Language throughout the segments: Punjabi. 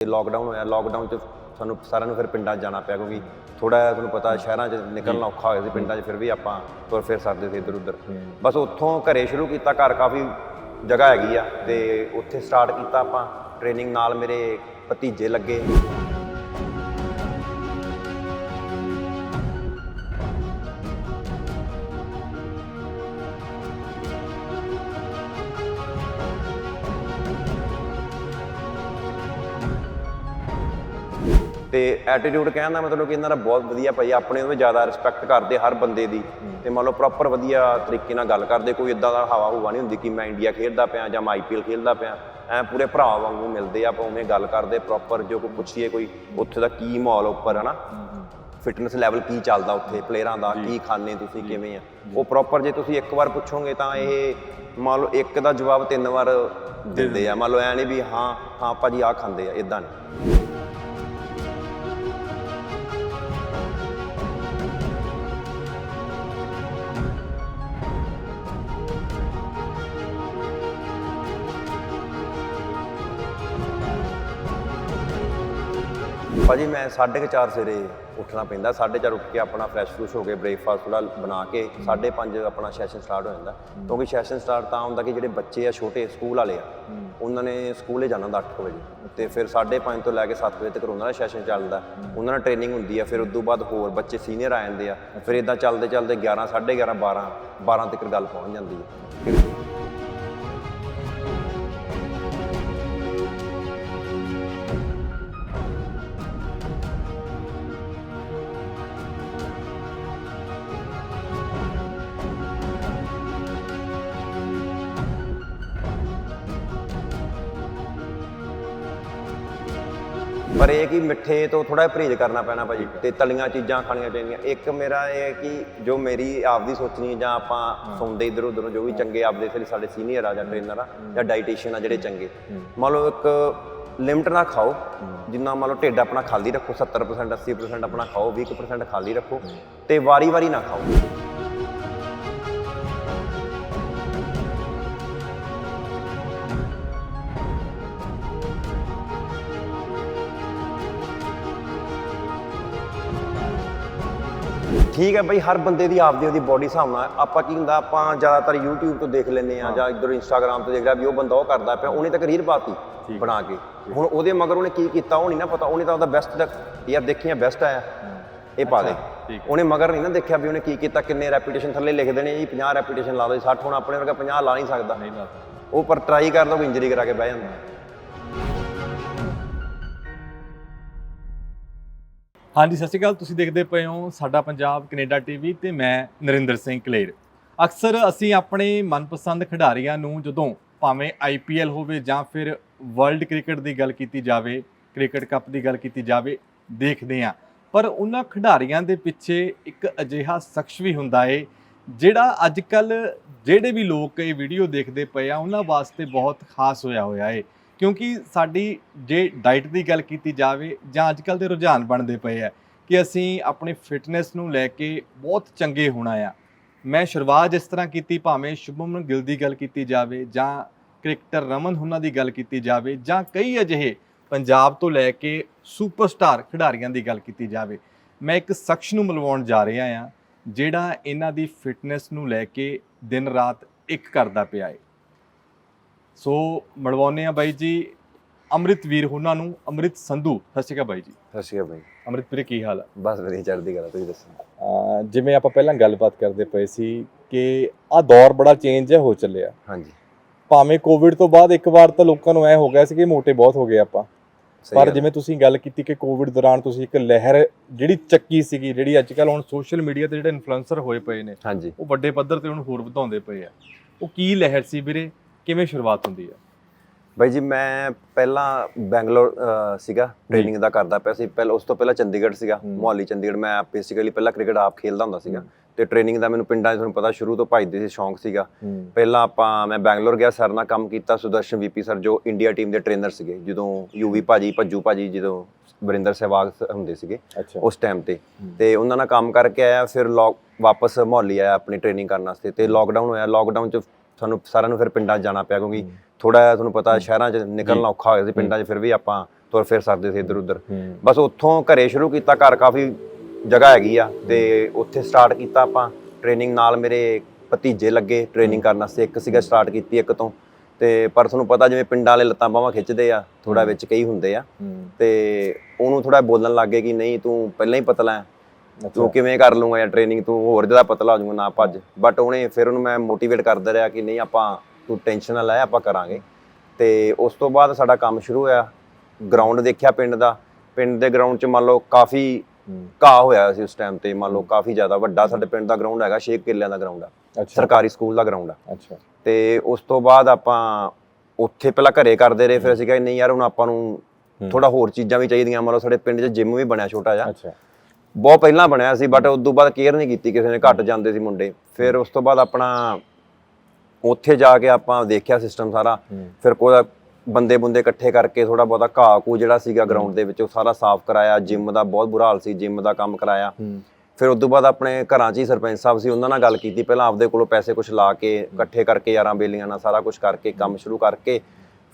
ਲੋਕਡਾਊਨ ਹੋਇਆ ਲੋਕਡਾਊਨ 'ਚ ਸਾਨੂੰ ਸਾਰਿਆਂ ਨੂੰ ਫਿਰ ਪਿੰਡਾਂ 'ਚ ਜਾਣਾ ਪਿਆ ਕਿਉਂਕਿ ਥੋੜਾ ਤੁਹਾਨੂੰ ਪਤਾ ਸ਼ਹਿਰਾਂ 'ਚ ਨਿਕਲਣਾ ਔਖਾ ਹੋਇਆ ਸੀ ਪਿੰਡਾਂ 'ਚ ਫਿਰ ਵੀ ਆਪਾਂ ਤੁਰ ਫਿਰ ਸਕਦੇ ਸੀ ਇੱਧਰ ਉੱਧਰ। ਬਸ ਉੱਥੋਂ ਘਰੇ ਸ਼ੁਰੂ ਕੀਤਾ ਘਰ ਕਾਫੀ ਜਗ੍ਹਾ ਹੈਗੀ ਆ ਤੇ ਉੱਥੇ ਸਟਾਰਟ ਕੀਤਾ ਆਪਾਂ। ਟ੍ਰੇਨਿੰਗ ਨਾਲ ਮੇਰੇ ਭਤੀਜੇ ਲੱਗੇ। ਤੇ ਐਟੀਟਿਊਡ ਕਹਿਣ ਦਾ ਮਤਲਬ ਕਿ ਇਹਨਾਂ ਦਾ ਬਹੁਤ ਵਧੀਆ ਭਾਈ ਆਪਣੇ ਤੋਂ ਜ਼ਿਆਦਾ ਰਿਸਪੈਕਟ ਕਰਦੇ ਹਰ ਬੰਦੇ ਦੀ। ਤੇ ਮੰਨ ਲਓ ਪ੍ਰੋਪਰ ਵਧੀਆ ਤਰੀਕੇ ਨਾਲ ਗੱਲ ਕਰਦੇ। ਕੋਈ ਇਦਾਂ ਦਾ ਹਵਾ ਹੁਵਾ ਨਹੀਂ ਹੁੰਦੀ ਕਿ ਮੈਂ ਇੰਡੀਆ ਖੇਡਦਾ ਪਿਆ ਜਾਂ ਮੈਂ ਆਈਪੀਐਲ ਖੇਡਦਾ ਪਿਆ। ਐ ਪੂਰੇ ਭਰਾ ਵਾਂਗੂ ਮਿਲਦੇ ਆਪਾਂ ਉਵੇਂ ਗੱਲ ਕਰਦੇ ਪ੍ਰੋਪਰ ਜੋ ਕੋਈ ਪੁੱਛੀਏ ਕੋਈ ਉੱਥੇ ਦਾ ਕੀ ਮਾਹੌਲ ਉੱਪਰ ਹੈ ਨਾ ਫਿਟਨੈਸ ਲੈਵਲ ਕੀ ਚੱਲਦਾ ਉੱਥੇ ਪਲੇਅਰਾਂ ਦਾ ਕੀ ਖਾਣੇ ਤੁਸੀਂ ਕਿਵੇਂ ਆ? ਉਹ ਪ੍ਰੋਪਰ ਜੇ ਤੁਸੀਂ ਇੱਕ ਵਾਰ ਪੁੱਛੋਗੇ ਤਾਂ ਇਹ ਮੰਨ ਲਓ ਇੱਕ ਦਾ ਜਵਾਬ ਤਿੰਨ ਵਾਰ ਦਿੰਦੇ ਆ। ਮੰਨ ਲਓ ਐ ਨਹੀਂ ਵੀ ਹਾਂ ਹਾਂ ਭਾਜੀ ਆ ਖਾਂਦੇ ਆ ਇਦਾਂ ਨਹੀਂ ਭਾਜੀ ਮੈਂ 4:30 ਸਵੇਰੇ ਉੱਠਣਾ ਪੈਂਦਾ 4:30 ਉੱਠ ਕੇ ਆਪਣਾ ਫਰੈਸ਼ ਫਰੂਸ਼ ਹੋ ਕੇ ਬ੍ਰੇਕਫਾਸਟ ਥੋੜਾ ਬਣਾ ਕੇ 5:30 ਆਪਣਾ ਸੈਸ਼ਨ ਸਟਾਰਟ ਹੋ ਜਾਂਦਾ। ਕਿਉਂਕਿ ਸੈਸ਼ਨ ਸਟਾਰਟ ਤਾਂ ਹੁੰਦਾ ਕਿ ਜਿਹੜੇ ਬੱਚੇ ਆ ਛੋਟੇ ਸਕੂਲ ਵਾਲੇ ਆ ਉਹਨਾਂ ਨੇ ਸਕੂਲੇ ਜਾਣਾ ਹੁੰਦਾ 8 ਵਜੇ। ਤੇ ਫਿਰ 5:30 ਤੋਂ ਲੈ ਕੇ 7 ਵਜੇ ਤੱਕ ਉਹਨਾਂ ਦਾ ਸੈਸ਼ਨ ਚੱਲਦਾ। ਉਹਨਾਂ ਨਾਲ ਟ੍ਰੇਨਿੰਗ ਹੁੰਦੀ ਆ ਫਿਰ ਉਸ ਤੋਂ ਬਾਅਦ ਹੋਰ ਬੱਚੇ ਸੀਨੀਅਰ ਆ ਜਾਂਦੇ ਆ। ਫਿਰ ਇਦਾਂ ਚੱਲਦੇ ਚੱਲਦੇ 11 11:30 12 12 ਤੱਕ ਗੱਲ ਪਹੁੰਚ ਜਾਂਦੀ ਹੈ ਮਿੱਠੇ ਤੋਂ ਥੋੜਾ ਪਰਹੇਜ਼ ਕਰਨਾ ਪੈਣਾ ਭਾਜੀ ਤੇ ਤਲੀਆਂ ਚੀਜ਼ਾਂ ਖਾਣੀਆਂ ਚਾਹੀਦੀਆਂ। ਇੱਕ ਮੇਰਾ ਇਹ ਹੈ ਕਿ ਜੋ ਮੇਰੀ ਆਪਦੀ ਸੋਚਣੀ ਜਾਂ ਆਪਾਂ ਸੁਣਦੇ ਇਧਰ ਉਧਰੋਂ ਜੋ ਵੀ ਚੰਗੇ ਆਪਦੇ ਫਿਰ ਸਾਡੇ ਸੀਨੀਅਰ ਆ ਜਾਂ ਟ੍ਰੇਨਰ ਆ ਜਾਂ ਡਾਈਟੀਸ਼ੀਅਨ ਆ ਜਿਹੜੇ ਚੰਗੇ। ਮੰਨ ਲਓ ਇੱਕ ਲਿਮਟ ਨਾਲ ਖਾਓ। ਜਿੰਨਾ ਮੰਨ ਲਓ ਢਿੱਡ ਆਪਣਾ ਖਾਲੀ ਰੱਖੋ 70% 80% ਆਪਣਾ ਖਾਓ 20% ਖਾਲੀ ਰੱਖੋ ਤੇ ਵਾਰੀ-ਵਾਰੀ ਨਾ ਖਾਓ। ਠੀਕ ਹੈ ਬਈ ਹਰ ਬੰਦੇ ਦੀ ਆਪਦੀ ਉਹਦੀ ਬੋਡੀ ਹਿਸਾਬ ਨਾਲ। ਆਪਾਂ ਕੀ ਹੁੰਦਾ ਆਪਾਂ ਜ਼ਿਆਦਾਤਰ YouTube ਤੋਂ ਦੇਖ ਲੈਂਦੇ ਆ ਜਾਂ ਇੱਧਰ Instagram ਤੋਂ ਦੇਖਦਾ ਵੀ ਉਹ ਬੰਦਾ ਉਹ ਕਰਦਾ ਪਿਆ ਉਹਨੇ ਤੱਕ ਰੀਲ ਪਾਤੀ ਬਣਾ ਕੇ। ਹੁਣ ਉਹਦੇ ਮਗਰ ਉਹਨੇ ਕੀ ਕੀਤਾ ਉਹ ਨਹੀਂ ਨਾ ਪਤਾ ਉਹਨੇ ਤਾਂ ਉਹਦਾ ਬੈਸਟ ਦਾ ਯਾਰ ਦੇਖੀਆਂ ਬੈਸਟ ਆਇਆ। ਇਹ ਪਾ ਦੇ। ਉਹਨੇ ਮਗਰ ਨਹੀਂ ਨਾ ਦੇਖਿਆ ਵੀ ਉਹਨੇ ਕੀ ਕੀਤਾ ਕਿੰਨੇ ਰੈਪੂਟੇਸ਼ਨ ਥੱਲੇ ਲਿਖ ਦੇਣੇ ਜੀ 50 ਰੈਪੂਟੇਸ਼ਨ ਲਾ ਦੋ 60 ਹੁਣ ਆਪਣੇ ਵਰਗਾ 50 ਲਾ ਨਹੀਂ ਸਕਦਾ। ਨਹੀਂ ਲਾ ਉਹ ਪਰ ਟਰਾਈ ਕਰਦਾ ਉਹ ਇੰਜਰੀ ਕਰਾ ਕੇ ਬਹਿ ਜਾਂਦਾ। ਹਾਂਜੀ, ਸਤਿ ਸ਼੍ਰੀ ਅਕਾਲ। ਤੁਸੀਂ ਦੇਖਦੇ ਪਏ ਹੋ ਸਾਡਾ ਪੰਜਾਬ ਕੈਨੇਡਾ ਟੀਵੀ ਤੇ ਮੈਂ ਨਰਿੰਦਰ ਸਿੰਘ ਕਲੇਰ। ਅਕਸਰ ਅਸੀਂ ਆਪਣੇ ਮਨਪਸੰਦ ਖਿਡਾਰੀਆਂ ਨੂੰ ਜਦੋਂ ਭਾਵੇਂ ਆਈਪੀਐਲ ਹੋਵੇ ਜਾਂ ਫਿਰ ਵਰਲਡ ਕ੍ਰਿਕਟ ਦੀ ਗੱਲ ਕੀਤੀ ਜਾਵੇ, ਕ੍ਰਿਕਟ ਕੱਪ ਦੀ ਗੱਲ ਕੀਤੀ ਜਾਵੇ, ਦੇਖਦੇ ਹਾਂ। ਪਰ ਉਹਨਾਂ ਖਿਡਾਰੀਆਂ ਦੇ ਪਿੱਛੇ ਇੱਕ ਅਜਿਹਾ ਸ਼ਖਸ ਵੀ ਹੁੰਦਾ ਏ, ਜਿਹੜਾ ਅੱਜ ਕੱਲ ਜਿਹੜੇ ਵੀ ਲੋਕ ਇਹ ਵੀਡੀਓ ਦੇਖਦੇ ਪਏ ਆ, ਉਹਨਾਂ ਵਾਸਤੇ ਬਹੁਤ ਖਾਸ ਹੋਇਆ ਹੋਇਆ ਏ। ਕਿਉਂਕਿ ਸਾਡੀ ਜੇ ਡਾਈਟ ਦੀ ਗੱਲ ਕੀਤੀ ਜਾਵੇ, ਜਾਂ ਅੱਜ ਕੱਲ ਦੇ ਰੁਝਾਨ ਬਣਦੇ ਪਏ ਆ ਕਿ ਅਸੀਂ ਆਪਣੀ ਫਿਟਨੈਸ ਨੂੰ ਲੈ ਕੇ ਬਹੁਤ ਚੰਗੇ ਹੋਣਾ ਆ। ਮੈਂ ਸ਼ੁਰੂਆਤ ਇਸ ਤਰ੍ਹਾਂ ਕੀਤੀ, ਭਾਵੇਂ ਸ਼ੁਭਮਨ ਗਿੱਲ ਦੀ ਗੱਲ ਕੀਤੀ ਜਾਵੇ, ਜਾਂ ਕ੍ਰਿਕਟਰ ਰਮਨ ਹੁਣਾਂ ਦੀ ਗੱਲ ਕੀਤੀ ਜਾਵੇ, ਜਾਂ ਕਈ ਅਜਿਹੇ ਪੰਜਾਬ ਤੋਂ ਲੈ ਕੇ ਸੁਪਰਸਟਾਰ ਖਿਡਾਰੀਆਂ ਦੀ ਗੱਲ ਕੀਤੀ ਜਾਵੇ, ਮੈਂ ਇੱਕ ਸ਼ਖਸ ਨੂੰ ਮਿਲਵਾਉਣ ਜਾ ਰਿਹਾ ਆ, ਜਿਹੜਾ ਇਹਨਾਂ ਦੀ ਫਿਟਨੈਸ ਨੂੰ ਲੈ ਕੇ ਦਿਨ ਰਾਤ ਇੱਕ ਕਰਦਾ ਪਿਆ ਏ। ਸੋ ਮਿਲਵਾਉਂਦੇ ਆ ਬਾਈ ਜੀ ਅੰਮ੍ਰਿਤ ਵੀਰ ਉਹਨਾਂ ਨੂੰ ਅੰਮ੍ਰਿਤ ਸੰਧੂ ਸਤਿ ਸ਼੍ਰੀ ਅਕਾਲ ਬਾਈ ਜੀ। ਸਤਿ ਸ਼੍ਰੀ ਅਕਾਲ ਬਈ ਅੰਮ੍ਰਿਤ ਵੀਰੇ ਕੀ ਹਾਲ ਆ? ਬਸ ਵਧੀਆ ਚੜ੍ਹਦੀ ਗੱਲ ਆ, ਤੁਸੀਂ ਦੱਸੋ? ਜਿਵੇਂ ਆਪਾਂ ਪਹਿਲਾਂ ਗੱਲਬਾਤ ਕਰਦੇ ਪਏ ਸੀ ਕਿ ਆ ਦੌਰ ਬੜਾ ਚੇਂਜ ਹੋ ਚੱਲਿਆ। ਹਾਂਜੀ। ਭਾਵੇਂ ਕੋਵਿਡ ਤੋਂ ਬਾਅਦ ਇੱਕ ਵਾਰ ਤਾਂ ਲੋਕਾਂ ਨੂੰ ਐ ਹੋ ਗਿਆ ਸੀ ਕਿ ਮੋਟੇ ਬਹੁਤ ਹੋ ਗਏ ਆਪਾਂ। ਪਰ। ਜਿਵੇਂ ਤੁਸੀਂ ਗੱਲ ਕੀਤੀ ਕਿ ਕੋਵਿਡ ਦੌਰਾਨ ਤੁਸੀਂ ਇੱਕ ਲਹਿਰ ਜਿਹੜੀ ਚੱਕੀ ਸੀਗੀ ਜਿਹੜੀ ਅੱਜ ਕੱਲ ਹੁਣ ਸੋਸ਼ਲ ਮੀਡੀਆ ਤੇ ਜਿਹੜੇ ਇਨਫਲੂਐਂਸਰ ਹੋਏ ਪਏ ਨੇ ਹਾਂਜੀ। ਉਹ ਵੱਡੇ ਪੱਧਰ ਤੇ ਉਹਨੂੰ ਹੋਰ ਵਧਾਉਂਦੇ ਪਏ ਆ। ਉਹ ਕੀ ਲਹਿਰ ਸੀ ਵੀਰੇ? ਕਿਵੇਂ ਸ਼ੁਰੂਆਤ ਹੁੰਦੀ ਆ ਬਾਈ ਜੀ ਮੈਂ ਪਹਿਲਾਂ ਬੈਂਗਲੌਰ ਅਹ, ਸੀਗਾ ਟ੍ਰੇਨਿੰਗ ਦਾ ਕਰਦਾ ਪਿਆ ਸੀ। ਪਹਿਲਾਂ ਉਸ ਤੋਂ ਪਹਿਲਾਂ ਚੰਡੀਗੜ੍ਹ ਸੀਗਾ ਹੂੰ। ਮੁਹਾਲੀ ਚੰਡੀਗੜ੍ਹ। ਮੈਂ ਬੇਸਿਕਲੀ ਪਹਿਲਾਂ ਕ੍ਰਿਕਟ ਆਪ ਖੇਲਦਾ ਹੁੰਦਾ ਸੀਗਾ। ਹੂੰ। ਤੇ ਟ੍ਰੇਨਿੰਗ ਦਾ ਮੈਨੂੰ ਪਿੰਡਾਂ 'ਚ ਤੁਹਾਨੂੰ ਪਤਾ ਸ਼ੁਰੂ ਤੋਂ ਭਜਦੇ ਸੀ ਸ਼ੌਂਕ ਸੀਗਾ। ਪਹਿਲਾਂ ਆਪਾਂ ਮੈਂ ਬੈਂਗਲੌਰ ਗਿਆ ਸਰ ਨਾਲ ਕੰਮ ਕੀਤਾ ਸੁਦਰਸ਼ਨ ਵੀਪੀ ਸਰ ਜੋ ਇੰਡੀਆ ਟੀਮ ਦੇ ਟ੍ਰੇਨਰ ਸੀਗੇ। ਜਦੋਂ ਯੂਵੀ ਭਾਜੀ ਭੱਜੂ ਭਾਜੀ ਜਦੋਂ ਵਰਿੰਦਰ ਸਹਿਵਾਗ ਸ- ਹੁੰਦੇ ਸੀਗੇ ਅੱਛਾ। ਉਸ ਟਾਈਮ ਤੇ। ਹੂੰ। ਤੇ ਉਹਨਾਂ ਨਾਲ ਕੰਮ ਕਰਕੇ ਆਇਆ ਫਿਰ ਲੌਕ ਵਾਪਸ ਮੁਹਾਲੀ ਆਇਆ ਆਪਣੀ ਟ੍ਰੇਨਿੰਗ ਕਰਨ ਵਾਸਤੇ। ਤੇ ਲੋਕਡਾਊਨ ਹੋਇਆ ਲੋਕਡਾਊਨ 'ਚ ਸਾਨੂੰ ਸਾਰਿਆਂ ਨੂੰ ਫਿਰ ਪਿੰਡਾਂ 'ਚ ਜਾਣਾ ਪਿਆ ਕਿਉਂਕਿ ਥੋੜਾ ਤੁਹਾਨੂੰ ਪਤਾ ਸ਼ਹਿਰਾਂ 'ਚ ਨਿਕਲਣਾ ਔਖਾ ਹੋਇਆ ਸੀ ਪਿੰਡਾਂ 'ਚ ਫਿਰ ਵੀ ਆਪਾਂ ਤੁਰ ਫਿਰ ਸਕਦੇ ਸੀ ਇੱਧਰ ਉੱਧਰ। ਹੂੰ। ਬਸ ਉੱਥੋਂ ਘਰੇ ਸ਼ੁਰੂ ਕੀਤਾ ਘਰ ਕਾਫੀ ਜਗ੍ਹਾ ਹੈਗੀ ਆ ਤੇ ਉੱਥੇ ਸਟਾਰਟ ਕੀਤਾ ਆਪਾਂ ਟ੍ਰੇਨਿੰਗ ਨਾਲ ਮੇਰੇ ਭਤੀਜੇ ਲੱਗੇ ਟ੍ਰੇਨਿੰਗ ਕਰਨ ਵਾਸਤੇ ਇੱਕ ਸੀਗਾ ਸਟਾਰਟ ਕੀਤੀ ਇੱਕ ਤੋਂ। ਤੇ ਪਰ ਤੁਹਾਨੂੰ ਪਤਾ ਜਿਵੇਂ ਪਿੰਡਾਂ ਵਾਲੇ ਲੱਤਾਂ ਬਾਹਾਂ ਖਿੱਚਦੇ ਆ ਥੋੜਾ ਵਿੱਚ ਕਈ ਹੁੰਦੇ ਆ। ਹੂੰ। ਤੇ ਉਹਨੂੰ ਥੋੜਾ ਬੋਲਣ ਲੱਗ ਕਿ ਨਹੀਂ ਤੂੰ ਪਹਿਲਾਂ ਹੀ ਪਤਲਾ ਹੈ। ਤੂੰ ਕਿਵੇਂ ਕਰ ਲੂੰਗਾ ਜਾਂ ਟ੍ਰੇਨਿੰਗ ਤੂੰ ਹੋਰ ਜ਼ਿਆਦਾ ਪਤਲਾ ਹੋ ਜਾਊਗਾ ਨਾ ਭੱਜ। ਬਟ ਉਹਨੇ ਫਿਰ ਉਹਨੂੰ ਮੈਂ ਮੋਟੀਵੇਟ ਕਰਦਾ ਰਿਹਾ ਕਿ ਨਹੀਂ ਆਪਾਂ ਤੂੰ ਟੈਨਸ਼ਨ ਨਾ ਲੈ ਆਪਾਂ ਕਰਾਂਗੇ। ਤੇ ਉਸ ਤੋਂ ਬਾਅਦ ਸਾਡਾ ਕੰਮ ਸ਼ੁਰੂ ਹੋਇਆ ਗਰਾਊਂਡ ਦੇਖਿਆ ਪਿੰਡ ਦਾ। ਪਿੰਡ ਦੇ ਗਰਾਊਂਡ 'ਚ ਮੰਨ ਲਓ ਕਾਫੀ ਘਾਹ ਹੋਇਆ ਸੀ ਉਸ ਟਾਈਮ ਤੇ ਮੰਨ ਲਓ ਕਾਫੀ ਜ਼ਿਆਦਾ ਵੱਡਾ ਸਾਡੇ ਪਿੰਡ ਦਾ ਗਰਾਊਂਡ ਹੈਗਾ 6 ਕਿੱਲਿਆਂ ਦਾ ਗਰਾਊਂਡ ਆ। ਸਰਕਾਰੀ ਸਕੂਲ ਦਾ ਗਰਾਊਂਡ ਆ। ਅੱਛਾ। ਤੇ ਉਸ ਤੋਂ ਬਾਅਦ ਆਪਾਂ ਉੱਥੇ ਪਹਿਲਾਂ ਘਰੇ ਕਰਦੇ ਰਹੇ ਫਿਰ ਅਸੀਂ ਕਿਹਾ ਨਹੀਂ ਯਾਰ ਹੁਣ ਆਪਾਂ ਨੂੰ ਥੋੜਾ ਹੋਰ ਚੀਜ਼ਾਂ ਵੀ ਚਾਹੀਦੀਆਂ ਮੰਨ ਲਓ ਸਾਡੇ ਪਿੰਡ 'ਚ ਜਿਮ ਵੀ ਬਣਿਆ ਛੋਟਾ ਜਿਹਾ। ਅੱਛਾ। ਬਹੁਤ ਪਹਿਲਾਂ ਬਣਿਆ ਸੀ ਬਟ ਉਸ ਤੋਂ ਬਾਅਦ ਕੇਅਰ ਨਹੀਂ ਕੀਤੀ ਕਿਸੇ ਨੇ ਘੱਟ ਜਾਂਦੇ ਸੀ ਮੁੰਡੇ। ਫਿਰ ਉਸ ਤੋਂ ਬਾਅਦ ਆਪਣਾ ਉੱਥੇ ਜਾ ਕੇ ਆਪਾਂ ਦੇਖਿਆ ਸਿਸਟਮ ਸਾਰਾ। ਫਿਰ ਕੋਈ ਬੰਦੇ ਬੁੰਦੇ ਇਕੱਠੇ ਕਰਕੇ ਥੋੜਾ ਬਹੁਤਾ ਘਾਹ ਕੂ ਜਿਹੜਾ ਸੀਗਾ ਗਰਾਊਂਡ ਦੇ ਵਿੱਚ ਉਹ ਸਾਰਾ ਸਾਫ਼ ਕਰਾਇਆ। ਜਿਮ ਦਾ ਬਹੁਤ ਬੁਰਾ ਹਾਲ ਸੀ ਜਿਮ ਦਾ ਕੰਮ ਕਰਾਇਆ। ਫਿਰ ਉਸ ਤੋਂ ਬਾਅਦ ਆਪਣੇ ਘਰਾਂ 'ਚ ਹੀ ਸਰਪੰਚ ਸਾਹਿਬ ਸੀ ਉਹਨਾਂ ਨਾਲ ਗੱਲ ਕੀਤੀ। ਪਹਿਲਾਂ ਆਪਦੇ ਕੋਲੋਂ ਪੈਸੇ ਕੁਝ ਲਾ ਕੇ ਇਕੱਠੇ ਕਰਕੇ ਯਾਰਾਂ ਬੇਲੀਆਂ ਨਾਲ ਸਾਰਾ ਕੁਝ ਕਰਕੇ ਕੰਮ ਸ਼ੁਰੂ ਕਰਕੇ।